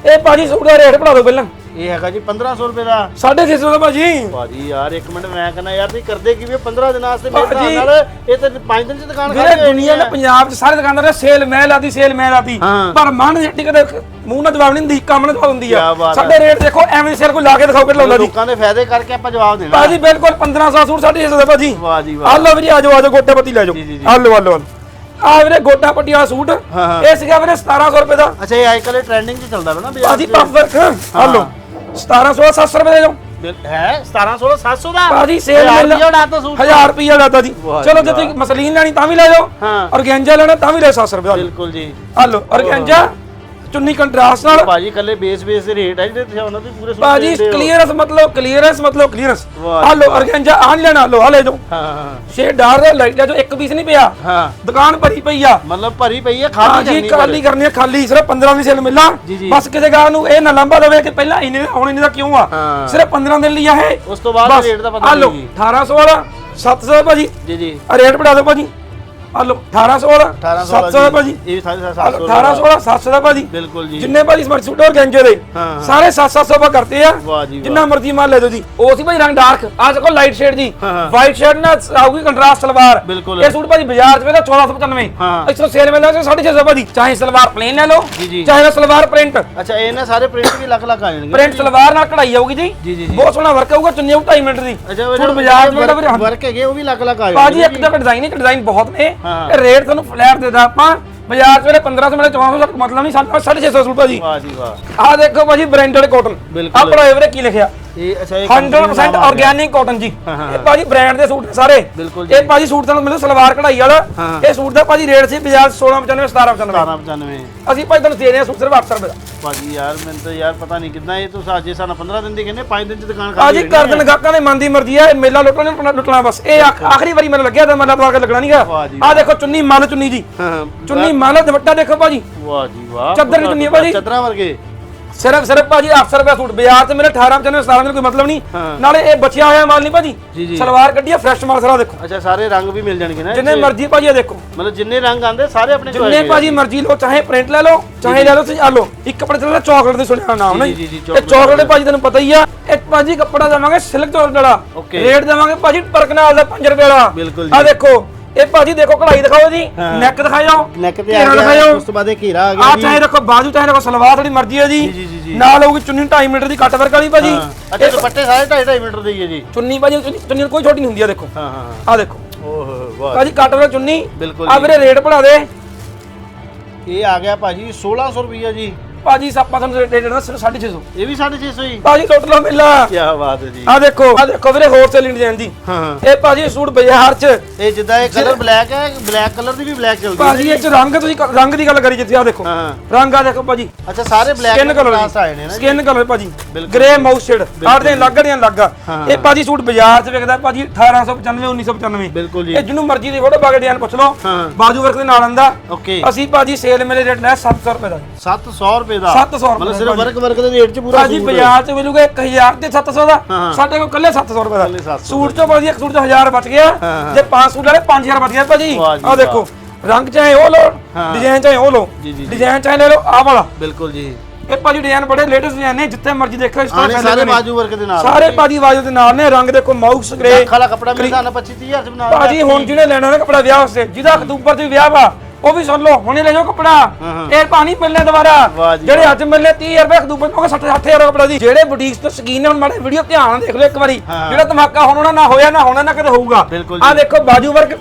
ਇਹ ਭਾਜੀ ਸੂਟ ਦਾ ਰੇਟ ਪੜਾ ਦਿਓ ਪਹਿਲਾਂ। ਇਹ ਹੈਗਾ ਜੀ 1500 ਰੁਪਏ ਦਾ। 650 ਦਾ ਭਾਜੀ। ਭਾਜੀ ਯਾਰ ਇੱਕ ਮਿੰਟ ਮੈਂ ਕਹਿੰਦਾ ਯਾਰ ਤੁਸੀਂ ਕਰਦੇ ਕੀ ਵੀ 15 ਦਿਨਾਂ ਵਾਸਤੇ ਮੇਰੇ ਭਾਜੀ। ਨਾਲ ਇਹ ਤਾਂ 5 ਦਿਨ ਚ ਦੁਕਾਨ ਵੀਰੇ ਖਾਲੀ ਦੁਨੀਆ ਨੇ ਪੰਜਾਬ 'ਚ ਸਾਰੇ ਦੁਕਾਨਦਾਰ ਨੇ ਸੇਲ ਮੈਂ ਲਾਤੀ ਸੇਲ ਮੈਂ ਲਾਤੀ। ਹਾਂ। ਪਰ ਮਨ ਜੱਟੀ ਕਦੇ ਮੂੰਹ ਨਾਲ ਜਵਾਬ ਨਹੀਂ ਦਿੰਦੀ ਕੰਮ ਨਾਲ ਜਵਾਬ ਹੁੰਦੀ ਆ। ਸਾਡੇ ਰੇਟ ਦੇਖੋ ਐਵੇਂ ਸੇਲ ਕੋਈ ਲਾ ਕੇ ਦਿਖਾਓ ਕਿ ਲਾਉਂਦਾ ਜੀ। ਲੋਕਾਂ ਦੇ ਫਾਇਦੇ ਕਰਕੇ ਆਪਾਂ ਜਵਾਬ ਦੇਣਾ। ਭਾਜੀ ਬਿਲਕੁਲ 1500 ਸੂਟ 650 ਦਾ ਭਾਜੀ। ਵਾਹ ਜੀ ਆ ਵਾਹ ਲਓ ਵੀਰੇ ਆਜੋ ਆਜੋ ਗੋਟੇ ਪੱਤੀ ਲੈ ਜਾਓ। ਜੀ, ਜੀ, ਜੀ। ਆ ਲਓ ਆ ਲਓ ਆ ਵੀਰੇ ਗੋਟਾ ਪੱਟੀ ਵਾਲਾ ਸੂਟ। ਇਹ ਸੀਗਾ ਵੀਰੇ 1700 ਰੁਪਏ ਦਾ। ਅੱਛਾ ਇਹ ਅੱਜ ਕੱਲ੍ਹ ਟ੍ਰੈਂਡਿੰਗ 'ਚ ਚੱਲਦਾ ਵਾ ਨਾ ਬਾਜ਼ਾਰ ਭਾਜੀ 'ਚ। ਪਫ ਵਰਕ ਆ ਲਓ 1700 700 ਰੁਪਏ ਦੇ ਬਿਲ- ਹੈ 1700 ਦਾ 700 ਦਾ? ਭਾਜੀ ਸੇਲ ਹਜ਼ਾਰ ਮਿਲ ਰੁਪਈਆ ਉਡਾਤਾ ਸੂਟ। 1000 ਰੁਪਏ ਲਾਤਾ ਜੀ। ਵਾਹ ਚਲੋ ਜੀ ਜੇ ਤੁਸੀਂ ਮਸਲੀਨ ਲੈਣੀ ਤਾਂ ਵੀ ਲੈ ਜਾਓ ਹਾਂ। ਔਰਗੈਂਜਾ ਲੈਣਾ ਤਾਂ ਵੀ ਲੈ 700 ਰੁਪਏ ਦਾ ਬਿਲਕੁਲ ਜੀ। ਆ ਲਓ ਔਰਗੈਂਜਾ ਚੁੰਨੀ ਕੰਟਰਾਸਟ ਨਾਲ। ਭਾਜੀ ਕੱਲੇ ਬੇਸ ਬੇਸ ਦੇ ਰੇਟ ਹੈ ਜਿਹੜੇ ਤੁਸੀਂ ਉਹਨਾਂ ਦੇ ਪੂਰੇ ਸੂਟ ਭਾਜੀ ਦਿੰਦੇ ਹੋ। ਕਲੀਅਰੈਂਸ ਮਤਲਬ ਕਲੀਅਰੈਂਸ ਮਤਲਬ ਕਲੀਅਰੈਂਸ ਵਾਹ ਆ ਜੀ ਲਓ ਔਰਗੈਂਜਾ ਆ ਨਹੀਂ ਲੈਣਾ ਲਓ ਆ ਲੈ ਜਾਓ। ਹਾਂ ਹਾਂ ਸ਼ੇਡ ਡਾਰ ਦਾ ਲਾਈਟ ਜੋ ਇੱਕ ਪੀਸ ਨਹੀਂ ਪਿਆ। ਹਾਂ। ਦੁਕਾਨ ਭਰੀ ਪਈ ਆ। ਮਤਲਬ ਭਰੀ ਪਈ ਹੈ ਖਾਲੀ ਜੀ ਕਰਨੀ ਖਾਲੀ ਕਰਨੀ ਹੈ ਖਾਲੀ ਸਿਰਫ 15 ਦੀ ਸੇਲ ਮਿਲਣਾ। ਜੀ, ਜੀ। ਬਸ ਕਿਸੇ ਗਾਹ ਨੂੰ ਇਹ ਨਾ ਲੰਬਾ ਦੇਵੇ ਕਿ ਪਹਿਲਾਂ ਇੰਨੇ ਹੁਣ ਇੰਨੇ ਦਾ ਕਿਉਂ ਆ? ਹਾਂ। ਸਿਰਫ 15 ਦਿਨ ਲਈ ਆ ਇਹ। ਉਸ ਤੋਂ ਬਾਅਦ ਰੇਟ ਦਾ ਆ ਪਤਾ ਲਓ ਨਹੀਂ 1800 ਵਾਲਾ 700 ਦਾ ਭਾਜੀ। ਜੀ ਜੀ। ਆ ਰੇਟ ਬੜਾ ਦਿਓ ਭਾਜੀ। ਆ ਲਓ 1816 1800 700 ਦਾ ਭਾਜੀ। ਇਹ ਵੀ ਸਾਰੇ ਆ 700 ਲਓ 1816 700 ਦਾ ਭਾਜੀ। ਬਿਲਕੁਲ ਜੀ। ਜਿੰਨੇ ਭਾਜੀ ਸਮਰਟ ਸੂਟ ਔਰ ਗੈਂਜੇ ਦੇ ਹਾਂ। ਸਾਰੇ 700 ਰੁਪਏ ਕਰਤੇ ਆ। ਜਿੰਨਾ ਮਰਜ਼ੀ ਮਾਲ ਲੈ ਦਿਓ ਜੀ। ਉਹ ਸੀ ਭਾਜੀ ਰੰਗ ਡਾਰਕ ਆ ਦੇਖੋ ਲਾਈਟ ਸ਼ੇਡ ਜੀ। ਹਾਂ, ਹਾਂ। ਵਾਈਟ ਸ਼ੇਡ ਨਾਲ ਆਊਗੀ ਕੰਟਰਾਸਟ ਸਲਵਾਰ। ਬਿਲਕੁਲ। ਇਹ ਸੂਟ ਭਾਜੀ ਬਾਜ਼ਾਰ 'ਚ ਵੇਦਾ 1495 ਹਾਂ। ਇਸੋ ਸੇਲ ਮਿਲਦਾ 650 ਭਾਜੀ। ਚਾਹੇ ਸਲਵਾਰ ਪਲੇਨ ਲੈ ਲਓ ਜੀ, ਜੀ। ਚਾਹੇ ਸਲਵਾਰ ਪ੍ਰਿੰਟ ਅੱਛਾ ਇਹ ਨਾ ਸਾਰੇ ਪ੍ਰਿੰਟ ਵੀ ਲੱਖ ਲੱਖ ਆ ਜਾਣਗੇ। ਪ੍ਰਿੰਟ ਸਲਵਾਰ ਨਾਲ ਕਢਾਈ ਆਊਗੀ ਜੀ। ਜੀ, ਜੀ, ਜੀ। ਬਹੁਤ ਸੋਹਣਾ ਵਰਕ ਆਊਗਾ ਚੁੰਨੀ ਆਊ 2.5 ਮਿੰਟ ਦੀ। ਅੱਛਾ ਸੂਟ ਬਾਜ਼ਾਰ 'ਚ ਮਿਲਦਾ ਵੀਰੇ ਹਾਂ। ਵਰਕ ਹੈਗੇ ਉਹ ਵੀ ਲੱਖ ਲੱਖ ਆ ਭਾਜੀ ਜਾਣਗੇ ਇੱਕ ਤਾਂ ਡਿਜ਼ਾਈਨ ਹੀ ਡਿਜ਼ਾਈਨ ਬਹੁਤ ਨੇ। ਹਾਂ। ਰੇਟ ਤੁਹਾਨੂੰ ਫਲੈਟ ਦੇਦਾ ਆਪਾਂ। ਬਾਜ਼ਾਰ 'ਚ ਵੇਲੇ 1500 ਮਿਲੇ 1400 ਤੱਕ ਮਤਲਬ ਨਹੀਂ 650 ਸੂਟ ਭਾਜੀ। ਵਾਹ ਜੀ ਵਾਹ। ਆਹ ਦੇਖੋ ਭਾਜੀ ਬ੍ਰਾਂਡਡ ਕਾਟਨ। ਬਿਲਕੁਲ। ਆਪਣਾ ਇਹਵਰੇ ਕੀ ਲਿਖਿਆ? ਇਹ ਅੱਛਾ ਇਹ 100% ਆਰਗੈਨਿਕ ਕਾਟਨ ਜੀ। ਇਹ ਭਾਜੀ ਬ੍ਰਾਂਡ ਦੇ ਸੂਟ ਨੇ ਸਾਰੇ। ਬਿਲਕੁਲ ਇਹ ਭਾਜੀ ਸੂਟ ਤੁਹਾਨੂੰ ਮਿਲੂ ਸਲਵਾਰ ਕਢਾਈ ਵਾਲਾ। ਹਾਂ। ਇਹ ਸੂਟ ਦਾ ਭਾਜੀ ਰੇਟ ਸੀ ਬਾਜ਼ਾਰ 1695 1795 1795 ਅਸੀਂ ਭਾਜੀ ਤੁਹਾਨੂੰ ਦੇ ਰਹੇ ਹਾਂ ਸੂਟ ਸਿਰਫ 800 ਰੁਪਏ ਦਾ। ਭਾਜੀ ਯਾਰ ਮੈਨੂੰ ਤਾਂ ਯਾਰ ਪਤਾ ਨਹੀਂ ਕਿੰਨਾ ਇਹ ਤੁਸੀਂ ਅੱਜ ਸਾਨੂੰ 15 ਦਿਨ ਦੀ ਕਹਿੰਦੇ 5 ਦਿਨ ਚ ਦੁਕਾਨ ਭਾਜੀ ਕਰ ਦੇਣ ਗਾਹਕਾਂ ਦੇ ਮਨ ਦੀ ਮਰਜ਼ੀ ਆ ਇਹ ਮੇਲਾ ਲੁੱਟਣਾ ਨਹੀਂ ਲੁੱਟਣਾ ਬਸ। ਇਹ ਆਖ- ਆਖਰੀ ਵਾਰੀ ਮੈਨੂੰ ਲੱਗਿਆ ਤਾਂ ਮੇਲਾ ਦਵਾ ਕੇ ਲੱਗਣਾ ਨਹੀਂਗਾ ਆਹ ਦੇਖੋ ਚੁੰਨੀ ਜੀ। ਹਾਂ ਚੁੰਨੀ ਮੱਲ ਦੁਪੱਟਾ ਦੇਖੋ ਭਾਜੀ। ਵਾਹ ਜੀ ਵਾਹ। ਚੱਦਰ ਦੀ ਚੁੰਨੀ ਹੈ ਭਾਜੀ। ਚੱਦਰਾਂ ਵਰਗੇ। ਸਿਰਫ ਸਿਰਫ ਭਾਜੀ 800 ਰੁਪਏ ਸੂਟ ਬਾਜ਼ਾਰ ਤੇ ਮੇਰੇ 18 95 17 ਦਾ ਕੋਈ ਮਤਲਬ ਨਹੀਂ ਹਾਂ। ਨਾਲੇ ਇਹ ਬਚਿਆ ਹੋਇਆ ਮਾਲ ਨਹੀਂ ਭਾਜੀ ਜੀ। ਸਲਵਾਰ ਕੱਢੀ ਆ ਫਰੈਸ਼ ਮਾਲ ਸਾਰਾ ਦੇਖੋ ਅੱਛਾ ਸਾਰੇ ਰੰਗ ਵੀ ਮਿਲ ਜਾਣਗੇ ਨਾ ਜਿੰਨੇ ਇੱਥੇ? ਮਰਜ਼ੀ ਭਾਜੀ ਇਹ ਦੇਖੋ ਮਤਲਬ ਜਿੰਨੇ ਰੰਗ ਆਂਦੇ ਸਾਰੇ ਆਪਣੇ ਕੋਲ ਜਿੰਨੇ ਹੈਗੇ ਆ। ਭਾਜੀ ਮਰਜ਼ੀ ਲਓ ਚਾਹੇ ਪ੍ਰਿੰਟ ਲੈ ਲਓ ਚਾਹੇ ਲੈ ਲਓ ਤੁਸੀਂ ਆ ਲਓ ਇੱਕ ਕੱਪੜੇ ਤੇ ਚਾਕਲੇਟ ਦੇ ਸੁਣਿਆ ਨਾਮ ਨਾ ਜੀ, ਜੀ, ਜੀ, ਇਹ chocolate ਚਾਕਲੇਟ ਭਾਜੀ ਤੁਹਾਨੂੰ ਪਤਾ ਹੀ ਆ ਇੱਕ ਭਾਜੀ ਕੱਪੜਾ ਦੇਵਾਂਗੇ ਸਿਲਕ ਚਾਕਲੇਟ ਵਾਲਾ Okay। ਰੇਟ ਦੇਵਾਂਗੇ ਭਾਜੀ ਪਰਕਨਾਲ ਦਾ 5 ਰੁਪਏ ਵਾਲਾ ਬਿਲਕੁਲ ਆ। ਦੇਖੋ ਇਹ ਭਾਜੀ ਦੇਖੋ ਕਢਾਈ ਦਿਖਾਓ ਜੀ। ਹਾਂ। ਨੈਕ ਦਿਖਾਓ ਨੈਕ ਤੇ ਘੇਰਾ ਆ ਗਿਆ। ਦਿਖਾਓ ਉਸ ਤੋਂ ਬਾਅਦ ਇਹ ਘੇਰਾ ਆ ਆ ਗਿਆ ਚਾਹੇ ਦੇਖੋ ਬਾਜੂ ਚਾਹੇ ਦੇਖੋ ਸਲਵਾਰ ਤੁਹਾਡੀ ਮਰਜ਼ੀ ਹੈ ਜੀ, ਜੀ, ਜੀ, ਜੀ ਜੀ। ਨਾਲ ਹੋਊਗੀ ਚੁੰਨੀ 2.5 ਮੀਟਰ ਦੀ ਕੱਟ ਵਰਕ ਵਾਲੀ ਭਾਜੀ। ਹਾਂ। ਅੱਛਾ ਦੁਪੱਟੇ ਸਾਰੇ 2.5 ਮੀਟਰ ਦੇ ਹੀ ਹੈ ਜੀ। ਚੁੰਨੀ ਭਾਜੀ ਚੁੰਨੀ ਚੁੰਨੀ ਕੋਈ ਛੋਟੀ ਨਹੀਂ ਹੁੰਦੀ ਆ ਦੇਖੋ। ਹਾਂ ਹਾਂ ਹਾਂ। ਆ ਦੇਖੋ। ਓਹ ਵਾਹ। ਭਾਜੀ ਕੱਟ ਵਰਕ ਚੁੰਨੀ। ਬਿਲਕੁਲ ਆ। ਵੀਰੇ ਰੇਟ ਪੜਾ ਦੇ। ਇਹ ਆ ਗਿਆ ਭਾਜੀ 1600 ਰੁਪਈਆ ਜੀ। ਭਾਜੀ ਸਾਪਾ ਤੁਹਾਨੂੰ ਰੇਟ ਦੇਣਾ ਸਿਰਫ 650 ਇਹ ਵੀ 650 ਹੀ। ਭਾਜੀ ਟੋਟਲ ਮਿਲਾ। ਕੀ ਬਾਤ ਹੈ ਜੀ। ਆ ਦੇਖੋ ਆ ਦੇਖੋ ਵੀਰੇ ਹੋਲਸੇਲ ਡਿਜ਼ਾਈਨ ਦੀ। ਹਾਂ। ਹਾਂ ਇਹ ਭਾਜੀ ਸੂਟ ਬਾਜ਼ਾਰ 'ਚ। ਇਹ ਜਿੱਦਾਂ ਇਹ ਕਲਰ ਬਲੈਕ ਹੈ ਬਲੈਕ ਕਲਰ ਦੀ ਵੀ ਬਲੈਕ ਚੱਲਦੀ ਹੈ। ਭਾਜੀ ਇਹ 'ਚ ਰੰਗ ਤੁਸੀਂ ਰੰਗ ਦੀ ਗੱਲ ਕਰੀ ਜਿੱਥੇ ਆ ਦੇਖੋ। ਹਾਂ। ਹਾਂ ਰੰਗ ਆ ਦੇਖੋ ਭਾਜੀ। ਅੱਛਾ ਸਾਰੇ ਬਲੈਕ ਸਕਿਨ ਕਲਰ ਆਏ ਨੇ। ਸਕਿਨ ਕਲਰ ਭਾਜੀ। ਗ੍ਰੇ ਮਾਊਸ ਸ਼ੇਡ ਆੜਦੇ ਲੱਗਾ ਹਾਂ, ਇਹ ਭਾਜੀ ਸੂਟ ਬਾਜ਼ਾਰ 'ਚ ਵਿਕਦਾ ਭਾਜੀ 1895 1995 ਬਿਲਕੁਲ ਜੀ। ਇਹ ਜਿਹਨੂੰ ਮਰਜ਼ੀ ਦੀ ਫੋਟੋ ਪਾ ਕੇ ਡਿਜ਼ਾਈਨ ਪੁੱਛ ਲਓ। ਬਾਜੂ ਵਰਕ ਦੇ ਨਾਲ ਆਂਦਾ ਓਕੇ। ਅਸੀਂ ਭਾਜੀ ਸੇਲ ਮੇਰੇ ਰੇਟ ਲੈ 700 ਰੁਪਏ ਦਾ। 700 ਰੁਪਏ ਦਾ 700 ਰੁਪਏ ਮਤਲਬ ਸਿਰਫ। ਵਰਕ ਵਰਕ ਦੇ ਰੇਟ 'ਚ ਪੂਰਾ ਭਾਜੀ। ਬਾਜ਼ਾਰ 'ਚ ਮਿਲੂਗਾ 1000 ਤੇ 700 ਦਾ। ਸਾਡੇ ਕੋਲ ਕੱਲੇ 700 ਰੁਪਏ ਦਾ 700 ਸੂਟ 'ਚੋਂ ਭਾਜੀ ਇੱਕ ਸੂਟ 'ਚ 1000 ਬਚ ਗਿਆ। ਜੇ ਪੰਜ ਸੂਟ ਵਾਲੇ 5000 ਬਚ ਗਿਆ ਭਾਜੀ ਆ ਦੇਖੋ ਰੰਗ ਚਾਹੇ ਉਹ ਲਓ। ਡਿਜ਼ਾਈਨ ਚਾਹੇ ਉਹ ਲਓ। ਡਿਜ਼ਾਈਨ ਚਾਹੇ ਲੈ ਲਓ ਆਹ ਵਾਲਾ ਬਿਲਕੁਲ ਜੀ ਇਹ ਭਾਜੀ ਡਿਜ਼ਾਈਨ ਬੜੇ ਲੇਟੈਸਟ ਡਿਜ਼ਾਈਨ ਨੇ ਜਿੱਥੇ ਮਰਜ਼ੀ ਦੇਖੋ ਇਸ ਤਰ੍ਹਾਂ ਸਾਰੇ। ਬਾਜੂ ਵਰਕ ਦੇ ਨਾਲ ਸਾਰੇ ਭਾਜੀ ਵਾਜੂ ਦੇ ਨਾਲ ਨੇ ਰੰਗ ਦੇਖੋ ਮਾਊਸ ਗ੍ਰੇ ਅੱਖਾਂ ਵਾਲਾ ਕੱਪੜਾ ਮਿਲਦਾ ਨਾ 25 30000 ਚ ਬਣਾ ਭਾਜੀ ਹੁਣ ਜਿਹਨੇ ਲੈਣਾ ਨਾ ਕੱਪੜਾ ਵਿਆਹ ਵਾਸਤੇ ਜਿਹਦਾ ਅਕਤੂਬਰ 'ਚ ਵਿਆਹ ਵਾ ਉਹ ਵੀ ਸੁਣ ਲਓ ਹੁਣੇ ਲੈ ਜਾਓ ਕੱਪੜਾ। ਇਹ ਪਾਣੀ ਮਿਲਣੇ ਦੁਬਾਰਾ। ਜਿਹੜੇ ਅੱਜ ਮਿਲਨੇ 30000 ਰੁਪਏ ਅਕਤੂਬਰ ਨੂੰ 60 60000 ਦਾ ਕੱਪੜਾ ਦੀ ਜਿਹੜੇ ਬੁਟੀਕ ਤੋਂ ਸਕੀਨ ਨੇ ਹੁਣ ਮਾੜੇ ਵੀਡੀਓ ਧਿਆਨ ਦੇਖ ਲਓ ਇੱਕ ਵਾਰੀ। ਜਿਹੜਾ ਧਮਾਕਾ ਹੁਣ ਉਹਨਾਂ ਨਾ ਹੋਇਆ ਨਾ ਹੋਣਾ ਨਾ ਕਦੇ ਹੋਊਗਾ। ਆ। ਦੇਖੋ ਬਾਜੂ ਵਰਕ।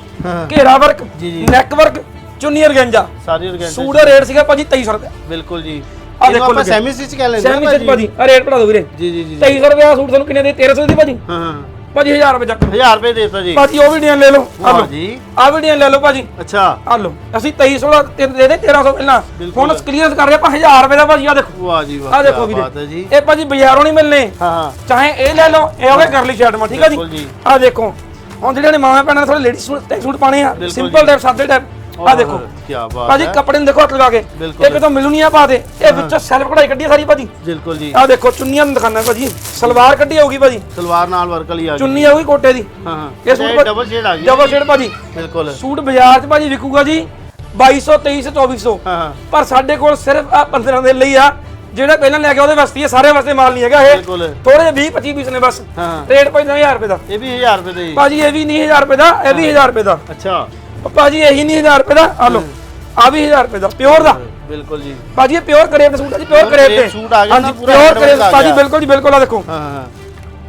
ਘੇਰਾ ਵਰਕ। ਨੈਕ ਵਰਕ ਚੁੰਨੀ ਅਰਗੰਜਾ ਸਾਰੀ ਆਰਗੈਂਜਾ ਸੂਟ ਦਾ ਰੇਟ ਸੀਗਾ ਭਾਜੀ 2300 ਰੁਪਏ। ਬਿਲਕੁਲ ਜੀ। ਇਹਨੂੰ ਦੇਖੋ ਆਪਾਂ। ਸੈਮੀ ਸਟਿਚ ਕਹਿ ਲੈਂਦੇ ਸੈਮੀ ਨਾ ਸੈਟ ਭਾਜੀ ਆ ਰੇਟ ਪੜਾ ਦੋ ਵੀਰੇ। ਜੀ ਜੀ ਜੀ 2300 ਰੁਪਏ ਦਾ ਸੂਟ ਤੁਹਾਨੂੰ ਕਿੰਨੇ ਦੇ? 1300 ਦੀ ਭਾਜੀ। ਹਾਂ। ਭਾਜੀ 1000 ਰੁਪਏ ਚੱਕ 1000 ਰੁਪਏ ਦੇਤਾ ਜੀ। ਭਾਜੀ ਉਹ ਵੀ ਡਿਜ਼ਾਈਨ ਲੈ ਲਓ ਆ ਲਓ। ਜੀ ਆ ਵੀ ਡਿਜ਼ਾਈਨ ਲੈ ਲਓ ਭਾਜੀ। ਅੱਛਾ। ਆ ਲਓ। ਅਸੀਂ 2300 ਦਾ ਤੇ ਦੇ ਦੇ 1300 ਪਹਿਲਾਂ। ਹੁਣ ਕਲੀਅਰ ਕਰ ਰਹੇ ਆਪਾਂ 1000 ਰੁਪਏ ਦਾ ਭਾਜੀ ਆ ਦੇਖੋ। ਵਾਹ ਜੀ ਵਾਹ ਆ ਦੇਖੋ ਵੀਰੇ। ਇਹ ਭਾਜੀ ਬਾਜ਼ਾਰੋਂ ਨਹੀਂ ਮਿਲਨੇ। ਹਾਂ ਚਾਹੇ ਇਹ ਲੈ ਲਓ ਇਹ ਹੋਵੇ ਕਰਲੀ ਸ਼ਰਟ ਮਾ ਠੀਕ ਆ ਜੀ। ਆ ਦੇਖੋ। ਹੁਣ ਜਿਹੜੇ ਨੇ ਮਾਵੇਂ ਨੇ ਥੋੜੇ ਲੇਡੀ ਸੂਟ ਟੈਕ ਸੂਟ ਪਾਣੇ ਆ। ਸਿੰਪਲ। ਟਾਈਪ ਸਾਦੇ ਟਾਈਪ ਆ ਦੇਖੋ। ਕੀ ਬਾਤ ਭਾਜੀ ਹੈ। ਕੱਪੜੇ ਨੂੰ ਦੇਖੋ ਹੱਥ ਲਗਾ ਕੇ। ਬਿਲਕੁਲ। ਇਹ ਕਿਤੋਂ ਮਿਲੂ ਨਹੀਂ ਆ ਪਾ ਦੇ। ਇਹ ਵਿੱਚੋਂ ਸੈਲਫ ਕਢਾਈ ਕੱਢੀ ਆ ਸਾਰੀ ਭਾਜੀ। ਬਿਲਕੁਲ ਜੀ। ਆ ਦੇਖੋ ਚੁੰਨੀਆਂ ਨੂੰ ਦਿਖਾਣਾ ਭਾਜੀ। ਸਲਵਾਰ ਕੱਢੀ ਹੋਊਗੀ ਭਾਜੀ। ਸਲਵਾਰ ਨਾਲ ਵਰਕ ਵਾਲੀ ਆ ਗਈ। ਚੁੰਨੀ ਆਊਗੀ ਕੋਟੇ ਦੀ। ਹਾਂ ਹਾਂ। ਇਹ ਸੂਟ ਡਬਲ ਸ਼ੇਡ ਆ ਗਈ। ਡਬਲ ਸ਼ੇਡ ਭਾਜੀ। ਬਿਲਕੁਲ। ਸੂਟ ਬਾਜ਼ਾਰ 'ਚ ਭਾਜੀ ਵਿਕੂਗਾ ਜੀ 2200 2300 2400 ਹਾਂ ਹਾਂ। ਪਰ ਸਾਡੇ ਕੋਲ ਸਿਰਫ ਆ 15 ਦੇ ਲਈ ਆ। ਜਿਹੜਾ ਪਹਿਲਾਂ ਲੈ ਕੇ ਉਹਦੇ ਵਾਸਤੇ ਹੀ ਆ, ਸਾਰੇ ਵਾਸਤੇ ਮਾਲ ਨਹੀਂ ਹੈਗਾ ਇਹ। ਬਿਲਕੁਲ। ਥੋੜੇ ਜਿਹੇ 20 25 ਪੀਸ ਨੇ ਬਸ। ਹਾਂ। ਰੇਟ ਪੈਂਦਾ 1000 ਰੁਪਏ ਦਾ। ਇਹ ਵੀ 1000 ਰੁਪਏ ਦੇ ਹੀ। ਭਾਜੀ ਇਹ ਵੀ ਨਹੀਂ 1000 ਰੁਪਏ ਦਾ ਇਹ ਵੀ 1000 ਰੁਪਏ ਦਾ। ਅੱਛਾ। ਭਾਜੀ ਇਹੀ ਨਹੀਂ 1000 ਰੁਪਏ ਦਾ ਆ ਲਓ। ਆ ਵੀ 1000 ਰੁਪਏ ਦਾ ਪਿਓਰ ਦਾ। ਬਿਲਕੁਲ ਜੀ। ਭਾਜੀ ਇਹ ਪਿਓਰ ਕਰੇਪ ਦਾ ਸੂਟ ਹੈ ਜੀ ਪਿਓਰ ਕਰੇਪ ਤੇ ਸੂਟ ਆ ਗਿਆ ਨਾ, ਪੂਰਾ ਪਿਓਰ ਕਰੇਪ ਆ ਭਾਜੀ। ਬਿਲਕੁਲ ਜੀ ਬਿਲਕੁਲ ਆ ਦੇਖੋ। ਹਾਂ ਹਾਂ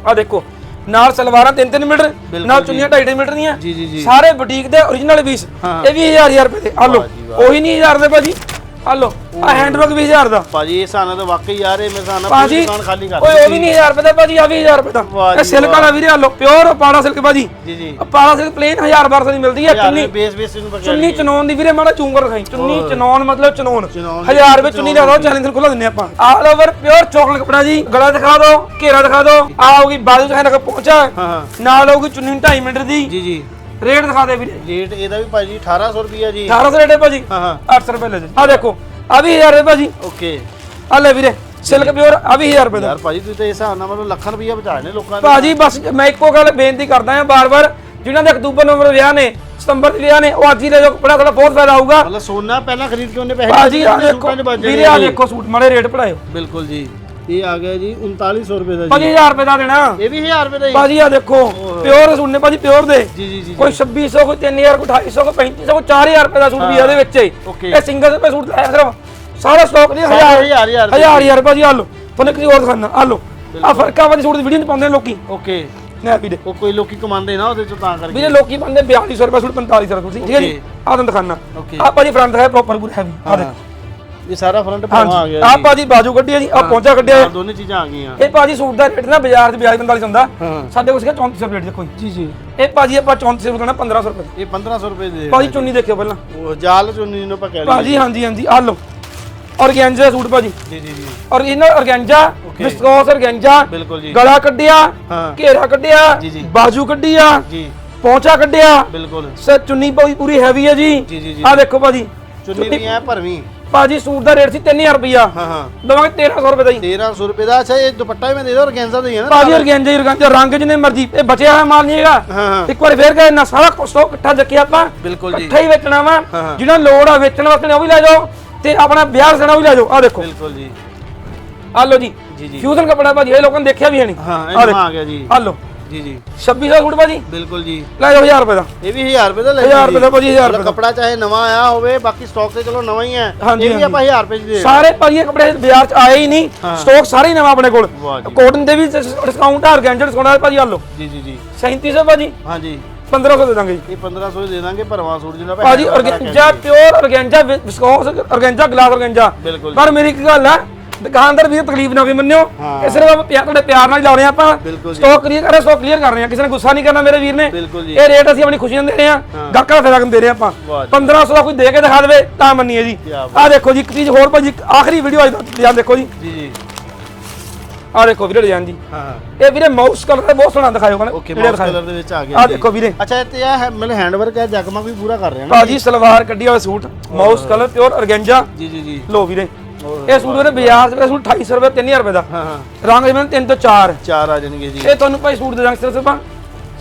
ਆ ਦੇਖੋ ਨਾਲ ਸਲਵਾਰਾਂ 3-3 ਮੀਟਰ ਨਾਲ। ਚੁੰਨੀਆਂ 2.5 ਮੀਟਰ ਦੀਆਂ। ਜੀ, ਜੀ, ਜੀ। ਸਾਰੇ ਬੁਟੀਕ ਦੇ origignal ਪੀਸ। ਇਹ ਵੀ 1000 1000 ਰੁਪਏ ਦੇ। ਆ ਲਓ। ਉਹੀ ਨਹੀਂ 1000 ਦੇ ਭਾਜੀ। ਆ ਲਓ ਆ ਹੈਂਡਵਰਕ ਵੀ 1000 ਦਾ। ਭਾਜੀ ਇਹ ਸਾਨਾ ਤਾਂ ਵਾਕਈ ਯਾਰ ਇਹ ਮੇਰੇ ਸਾਨਾ ਪੂਰੀ ਭਾਜੀ ਦੁਕਾਨ ਖਾਲੀ ਕਰ ਓਏ ਉਹ ਵੀ ਨਹੀਂ 1000 ਰੁਪਏ ਦਾ ਭਾਜੀ ਆ ਵੀ 1000 ਰੁਪਏ ਵਾਹ ਦਾ ਇਹ ਜੀ, ਸਿਲਕ ਵਾਹ। ਵਾਲਾ ਵੀਰੇ ਆ ਲਓ ਪਿਓਰ ਪਾੜਾ ਸਿਲਕ ਭਾਜੀ। ਜੀ ਜੀ। ਆ ਪਾੜਾ ਸਿਲਕ ਪਲੇਨ 1000 1200 ਦੀ ਮਿਲਦੀ ਹੈ ਚੁੰਨੀ ਬੇਸ ਬੇਸ ਨੂੰ ਬਚਾ ਚੁੰਨੀ ਚਨੌਨ ਦੀ ਵੀਰੇ ਮਾੜਾ ਚੂੰਗਰ ਦਿਖਾਈ। ਚੁੰਨੀ ਹੋਰ। ਚਨੌਨ ਮਤਲਬ ਚਨੌਨ ਚਨੌਨ ਦੀ 1000 ਰੁਪਏ ਚੁੰਨੀ ਦਾ ਦੋ। ਚੈਲੰਜ ਖੁੱਲਾ ਦਿੰਨੇ ਆਪਾਂ। ਆਲ ਓਵਰ ਪਿਓਰ ਚਾਕਲੇਟ ਕਪੜਾ ਜੀ ਗਲਾ ਦਿਖਾ ਦਿਓ ਘੇਰਾ ਦਿਖਾ ਦਿਓ। ਆ ਹੋਗੀ ਬਾਜੂ ਤੱਕ ਪਹੁੰਚਾ। ਨਾਲ ਚੁੰਨੀ 2.5 ਮੀਟਰ ਦੀ। ਜੀ ਜੀ। ਰੇਟ ਦਿਖਾ ਦੇ ਵੀਰੇ। ਰੇਟ ਇਹਦਾ ਵੀ ਭਾਜੀ 1800 ਰੁਪਿਆ ਜੀ। 1800 ਰੇਟ ਹੈ ਭਾਜੀ? ਹਾਂ ਹਾਂ। 800 ਰੁਪਏ ਲੈ ਜੀ ਆ ਦੇਖੋ ਆ ਵੀ 1000 ਰੁਪਏ ਭਾਜੀ। ਓਕੇ। ਆ ਲੈ ਵੀਰੇ ਸਿਲਕ ਪਿਓਰ ਆ ਵੀ 1000 ਰੁਪਏ ਦਾ। ਯਾਰ ਭਾਜੀ ਤੁਸੀਂ ਤਾਂ ਇਸ ਹਿਸਾਬ ਨਾਲ ਮਤਲਬ ਲੱਖਾਂ ਰੁਪਿਆ ਬਚਾ ਨੇ ਲੋਕਾਂ ਦੇ। ਭਾਜੀ ਬਸ ਮੈਂ ਇੱਕੋ ਗੱਲ ਬੇਨਤੀ ਕਰਦਾ ਹਾਂ ਬਾਰ-ਬਾਰ ਜਿਨ੍ਹਾਂ ਦੇ ਅਕਤੂਬਰ ਨਵੰਬਰ ਵਿਆਹ ਨੇ ਸਤੰਬਰ ਦੇ ਵਿਆਹ ਨੇ ਉਹ ਅੱਜ ਹੀ ਲੈ ਜਾਓ ਕੱਪੜਾ ਤੁਹਾਡਾ ਬਹੁਤ ਫਾਇਦਾ ਹੋਊਗਾ। ਮਤਲਬ ਸੋਨਾ ਪਹਿਲਾਂ ਖਰੀਦ ਕੇ ਉਹਨੇ ਪੈਸੇ ਭਾਜੀ ਆ ਦੇਖੋ ਵੀਰੇ ਆ। ਦੇਖੋ ਸੂਟ ਮਾੜੇ ਰੇਟ ਪੜਾਇਓ ਬਿਲਕੁਲ ਜੀ। ਇਹ ਆ ਗਿਆ ਜੀ 3900 ਰੁਪਏ ਦਾ ਭਾਜੀ ਜੀ 1000 ਰੁਪਏ ਦਾ ਦੇਣਾ। ਇਹ ਵੀ 1000 ਰੁਪਏ ਦਾ ਜੀ ਭਾਜੀ ਆ ਦੇਖੋ ਪਿਓਰ ਸੂਟ ਨੇ ਭਾਜੀ ਪਿਓਰ ਦੇ। ਜੀ ਜੀ ਜੀ ਕੋਈ 2600 ਕੋਈ 3000 ਕੋਈ 2800 ਕੋਈ 3500 ਕੋਈ 4000 ਰੁਪਏ ਦਾ ਸੂਟ ਵੀ ਆ ਇਹਦੇ ਵਿੱਚ ਹੀ। Okay। ਇਹ ਸਿੰਗਲ ਰੁਪਏ ਸੂਟ ਲਾਇਆ ਸਿਰਫ ਸਾਰਾ ਸਟਾਕ ਨਹੀਂ ਸਾਰਾ ਹਜ਼ਾਰ ਹਜ਼ਾਰ ਹਜ਼ਾਰ ਰੁਪਏ ਹਜ਼ਾਰ ਹਜ਼ਾਰ ਭਾਜੀ ਆ ਲਓ। ਤੁਹਾਨੂੰ ਕਿਸੇ ਹੋਰ ਦਿਖਾਣਾ ਆ ਲਓ। ਆ ਫਰਕਾਂ ਵਾਲੀ ਸੂਟ ਦੀ ਵੀਡੀਓ ਨਹੀਂ ਪਾਉਂਦੇ ਲੋਕੀ। ਓਕੇ। ਨਾ ਵੀਰੇ ਉਹ ਕੋਈ ਲੋਕੀ ਕਮਾਉਂਦੇ ਨਾ ਉਹਦੇ ਚੋਂ ਤਾਂ ਕਰਕੇ। ਵੀਰੇ ਲੋਕੀ ਪਾਉਂਦੇ 4200 ਰੁਪਏ ਸੂਟ 4500 ਰੁਪਏ ਸੂਟ। ਠੀਕ ਹੈ ਜੀ? Okay। ਆ ਤੁਹਾਨੂੰ ਦਿਖਾਣਾ Okay। ਆ ਭਾਜੀ ਫਰੰਟ ਦਿਖਾਇਆ ਪ੍ਰੋਪਰ ਪੂਰਾ ਹੈਵੀ ਆ ਦੇਖੋ। ਇਹ ਸਾਰਾ ਫਰੰਟ ਪਾਵਾ ਆ ਗਿਆ ਆ ਭਾਜੀ ਬਾਜੂ ਕੱਢੀ ਹੈ ਜੀ ਆ ਪੌਂਚਾ ਕੱਢਿਆ। ਹੈ। ਦੋਨੇ ਚੀਜ਼ਾਂ ਆ ਗਈਆਂ। ਇਹ ਭਾਜੀ ਸੂਟ ਦਾ ਰੇਟ ਨਾ ਬਾਜ਼ਾਰ 'ਚ 42 45 ਹੁੰਦਾ ਹਾਂ। ਸਾਡੇ ਕੋਲ ਸੀਗਾ 3400 ਰੁਪਏ ਦੇਖੋ ਜੀ। ਜੀ ਜੀ। ਇਹ ਭਾਜੀ ਆਪਾਂ 3400 ਰੁਪਏ ਦਾ 1500 ਰੁਪਏ। ਇਹ 1500 ਰੁਪਏ ਦੇ ਭਾਜੀ ਚੁੰਨੀ ਦੇਖਿਓ ਪਹਿਲਾਂ। ਉਹ ਜਾਲ ਚੁੰਨੀ ਨੂੰ ਆਪਾਂ ਕਹਿ ਲਈਏ। ਭਾਜੀ ਹਾਂਜੀ ਹਾਂਜੀ। ਆ ਲਓ। ਔਰਗੈਂਜਾ ਸੂਟ ਭਾਜੀ। ਜੀ ਜੀ ਜੀ। ਔਰਿਜਨਲ ਔਰਗੈਂਜਾ ਵਿਸਕੋਸ ਔਰਗੈਂਜਾ ਬਿਲਕੁਲ ਜੀ। ਗਲਾ ਕੱਢਿਆ ਹਾਂ। ਘੇਰਾ ਕੱਢਿਆ। ਬਾਜੂ ਕੱਢੀ ਆ ਜੀ। ਪੌਂਚਾ ਕੱਢਿਆ। ਬਿਲਕੁਲ। ਸੇ ਚੁੰਨੀ ਪੂਰੀ ਹੈਵੀ ਹੈ ਜੀ। ਆ ਦੇਖੋ ਭਾਜੀ। ਚੁੰਨੀ ਵੀ ਐ ਭਰਵੀਂ। ਭਾਜੀ ਸੂਟ ਦਾ ਰੇਟ ਸੀ 3000 ਰੁਪਇਆ ਹਾਂ ਹਾਂ। ਦਵਾਂਗੇ 1300 ਰੁਪਏ ਦਾ ਹੀ 1300 ਰੁਪਏ ਦਾ ਅੱਛਾ ਇਹ ਦੁਪੱਟਾ ਵੀ ਮੈਂ ਦੇ ਦੋ ਔਰਗੈਂਜ਼ਾ ਦਾ ਹੀ ਹੈ ਨਾ? ਭਾਜੀ ਔਰਗੈਂਜਾ ਹੀ ਔਰਗੈਂਜਾ ਰੰਗ ਜਿੰਨੇ ਮਰਜ਼ੀ ਇਹ ਬਚਿਆ ਹੋਇਆ ਮਾਲ ਨਹੀਂ ਹੈਗਾ। ਇੱਕ ਵਾਰ ਫੇਰ ਗਏ ਨਾ ਸਾਰਾ ਸਟਾਕ ਇਕੱਠਾ ਚੱਕਿਆ ਆਪਾਂ ਬਿਲਕੁਲ ਜੀ। ਇਕੱਠਾ ਹੀ ਵੇਚਣਾ ਵਾ। ਜਿਹਨਾਂ ਲੋੜ ਆ ਵੇਚਣ ਵਾਸਤੇ ਉਹ ਵੀ ਲੈ ਜਾਓ। ਤੇ ਆਪਣਾ ਵਿਆਹ ਸਣਾ ਵੀ ਲੈ ਜਾਓ। ਆ ਦੇਖੋ। ਬਿਲਕੁਲ ਜੀ। ਆ ਲਓ ਜੀ। ਜੀ ਜੀ। ਫਿਊਜ਼ਨ ਕਪੜਾ ਭਾਜੀ ਇਹ ਲੋਕਾਂ ਨੇ ਦੇਖਿਆ ਵੀ ਹੈ ਨਹੀਂ। ਹਾਂ ਇਹ। ਆ ਗਿਆ ਜੀ। ਆ ਲਓ। ਜੀ ਜੀ। 2600 ਸੂਟ ਭਾਜੀ? ਬਿਲਕੁਲ ਜੀ। ਲੈ ਜਾਓ 1000 ਰੁਪਏ ਦਾ। ਇਹ ਵੀ 1000 ਰੁਪਏ ਦਾ ਲੈ 1000 ਰੁਪਏ ਦਾ ਭਾਜੀ 1000 ਰੁਪਏ ਦਾ। ਕਪੜਾ ਚਾਹੇ ਨਵਾਂ ਆਇਆ ਹੋਵੇ ਬਾਕੀ ਸਟਾਕ ਤੇ ਚਲੋ ਨਵਾਂ ਹੀ ਹੈ। ਇਹ ਵੀ। ਆਪਾਂ 1000 ਰੁਪਏ ਦੇ ਸਾਰੇ ਭਾਜੀ ਇਹ ਕੱਪੜੇ ਬਾਜ਼ਾਰ ਚ ਆਏ ਹੀ ਨਹੀਂ। ਸਟਾਕ ਸਾਰੇ ਹੀ ਨਵਾਂ ਆਪਣੇ ਕੋਲ। ਕੋਟਨ ਦੇ ਵੀ ਡਿਸਕਾਊਂਟ ਆ ਔਰਗੈਂਜਾ ਡਿਸਕਾਊਂਟ ਭਾਜੀ ਆ ਲਓ ਜੀ ਜੀ। ਜੀ 3700 ਭਾਜੀ। ਹਾਂਜੀ। 1500 ਦੇ ਦਾਂਗੇ ਜੀ। ਇਹ 1500 ਦੇ ਦਾਂਗੇ ਭਰਵਾ ਸੂਟ ਜਿਹੜਾ ਭਾਜੀ organza pure organza viscose organza glass organza ਬਿਲਕੁਲ ਪਰ ਮੇਰੀ ਇੱਕ ਗੱਲ ਹੈ ਦੁਕਾਨਦਾਰ ਵੀ ਤਕਲੀਫ ਨਾ ਕੋਈ ਮੰਨਿਓ। ਇਹ ਸਿਰਫ ਪਿਆਰ ਤੁਹਾਡੇ ਪਿਆਰ ਨਾਲ ਹੀ ਲਾ ਰਹੇ ਹਾਂ ਆਪਾਂ ਸਟਾਕ ਕਲੀਅਰ ਕਰ ਰਹੇ ਸਟਾਕ ਕਲੀਅਰ ਕਰ ਰਹੇ ਹਾਂ ਕਿਸੇ ਨੇ ਗੁੱਸਾ ਨਹੀਂ ਕਰਨਾ ਮੇਰੇ ਵੀਰ ਨੇ। ਇਹ ਰੇਟ ਅਸੀਂ ਆਪਣੀ ਖੁਸ਼ੀ ਨਾਲ ਦੇ ਰਹੇ ਹਾਂ। ਗਾਹਕਾਂ ਦਾ ਫਾਇਦਾ ਦੇ ਰਹੇ ਆਪਾਂ। ਵਾਹ ਜੀ। 1500 ਦਾ ਕੋਈ ਦੇ ਕੇ ਦਿਖਾ ਦੇਵੇ ਤਾਂ ਮੰਨੀਏ ਜੀ। ਆਹ ਦੇਖੋ ਜੀ ਇੱਕ ਚੀਜ਼ ਹੋਰ ਭਾਜੀ ਆਖਰੀ ਵੀਡੀਓ ਅੱਜ ਦਾ ਦੇਖੋ ਜੀ। ਜੀ ਜੀ। ਆਹ ਦੇਖੋ ਵੀਰੇ ਡਿਜ਼ਾਈਨ ਜੀ। ਹਾਂ। ਇਹ ਵੀਰੇ ਮਾਊਸ ਕਲਰ ਦਾ ਬਹੁਤ ਸੋਹਣਾ ਦਿਖਾਇਓ ਕਹਿੰਦਾ ਓਕੇ ਮਾਊਸ ਕਲਰ ਦੇ ਵਿੱਚ ਆ ਗਿਆ ਜੀ। ਦੇਖੋ ਵੀਰੇ। ਅੱਛਾ ਇਹ ਤੇ ਇਹ ਹੈ ਮਤਲਬ ਹੈਂਡ ਵਰਕ ਹੈ ਜਗਮਗ ਵੀ ਪੂਰਾ ਕਰ ਰਹੇ ਨਾ ਭਾਜੀ ਸਲਵਾਰ ਕੱਢੀ ਹੋਇਆ suit mouse colour pure organza ਜੀ ਜੀ ਜੀ। ਲੋ ਵੀਰੇ। ਇਹ ਸੂਟ ਵੀਰੇ ਬਾਜ਼ਾਰ ਦੇ ਸੂਟ 250 ਰੁਪਏ 3000 ਰੁਪਏ ਦਾ। ਹਾਂ ਰੰਗ ਜਿਵੇਂ 3 ਤੋਂ 4 ਚਾਰ ਆ ਜਾਣਗੇ ਜੀ। ਇਹ ਤੁਹਾਨੂੰ ਭਾਈ ਸੂਟ ਦੇ ਦਾਂਗੇ ਸਿਰਫ ਆਪਾਂ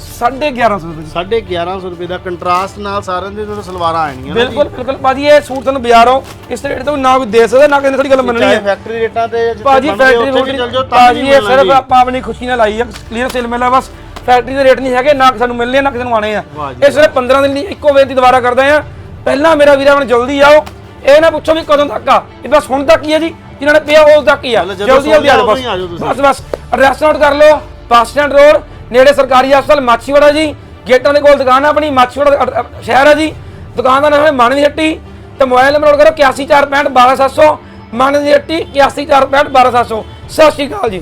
1150 ਰੁਪਏ ਦੀ। 1150 ਰੁਪਏ ਦਾ ਕੰਟਰਾਸਟ ਨਾਲ ਸਾਰਿਆਂ ਦੇ ਤੁਹਾਨੂੰ ਸਲਵਾਰਾਂ ਆਣਗੀਆਂ ਬਿਲਕੁਲ ਬਿਲਕੁਲ। ਭਾਜੀ ਇਹ ਸੂਟ ਤੁਹਾਨੂੰ ਬਾਜ਼ਾਰੋਂ ਇਸ ਰੇਟ ਤੋਂ ਨਾ ਕੋਈ ਦੇ ਸਕਦਾ ਨਾ ਕਿਸੇ ਥੋੜੀ ਗੱਲ ਮੰਨਣੀ ਹੈ। ਫੈਕਟਰੀ ਰੇਟਾਂ ਤੇ ਭਾਜੀ ਫੈਕਟਰੀ ਰੂਟ ਭਾਜੀ ਇਹ ਸਿਰਫ। ਆਪਾਂ ਆਪਣੀ ਖੁਸ਼ੀ ਨਾਲ ਲਾਈ ਆ। ਕਲੀਅਰ ਸੇਲ ਮਿਲਣਾ ਬਸ। ਫੈਕਟਰੀ ਦੇ ਰੇਟ ਨਹੀਂ ਹੈਗੇ ਨਾ ਸਾਨੂੰ ਮਿਲਨੇ ਨਾ ਕਿਸੇ ਨੂੰ ਆਣੇ ਆ। ਇਹ ਸਿਰਫ 15 ਦਿਨ ਦੀ ਇੱਕੋ ਬੇਨਤੀ ਦੁਬਾਰਾ ਕਰਦੇ ਆ। ਪਹਿਲਾਂ ਮੇਰਾ ਵੀਰਾ ਹੁਣ ਜਲਦੀ ਆਓ। ਇਹ ਨਾ ਪੁੱਛੋ ਵੀ ਕਦੋਂ ਤੱਕ ਆ। ਇਹ ਬਸ ਹੁਣ ਤੱਕ ਹੀ ਹੈ ਜੀ ਜਿਨ੍ਹਾਂ ਨੇ ਪਿਆ ਉਸ ਤੱਕ ਹੀ ਆ। ਜਦੋਂ ਜਲਦੀ ਜਲਦੀ ਆ ਜਾਓ ਉਦੋਂ ਹੀ ਆ ਜਾਓ ਬਸ ਤੁਸੀਂ। ਬਸ ਬਸ ਐਡਰੈਸ ਨੋਟ ਕਰ ਲਓ। ਬੱਸ ਸਟੈਂਡ ਰੋਡ ਨੇੜੇ ਸਰਕਾਰੀ ਹਸਪਤਾਲ ਮਾਛੀਵਾੜਾ ਜੀ। ਗੇਟਾਂ ਦੇ ਕੋਲ ਦੁਕਾਨ ਆ ਆਪਣੀ ਮਾਛੀਵਾੜਾ ਦਾ ਅਡ- ਅਡ- ਸ਼ਹਿਰ ਹੈ ਜੀ। ਦੁਕਾਨ ਦਾ ਨਾਮ ਹੈ ਮਾਨਵੀ ਹੱਟੀ। ਤੇ ਮੋਬਾਈਲ ਨੰਬਰ ਨੋਟ ਕਰੋ 8145612700 ਮਾਨਵੀ ਹੱਟੀ 8145612700 ਸਤਿ ਸ਼੍ਰੀ ਅਕਾਲ ਜੀ।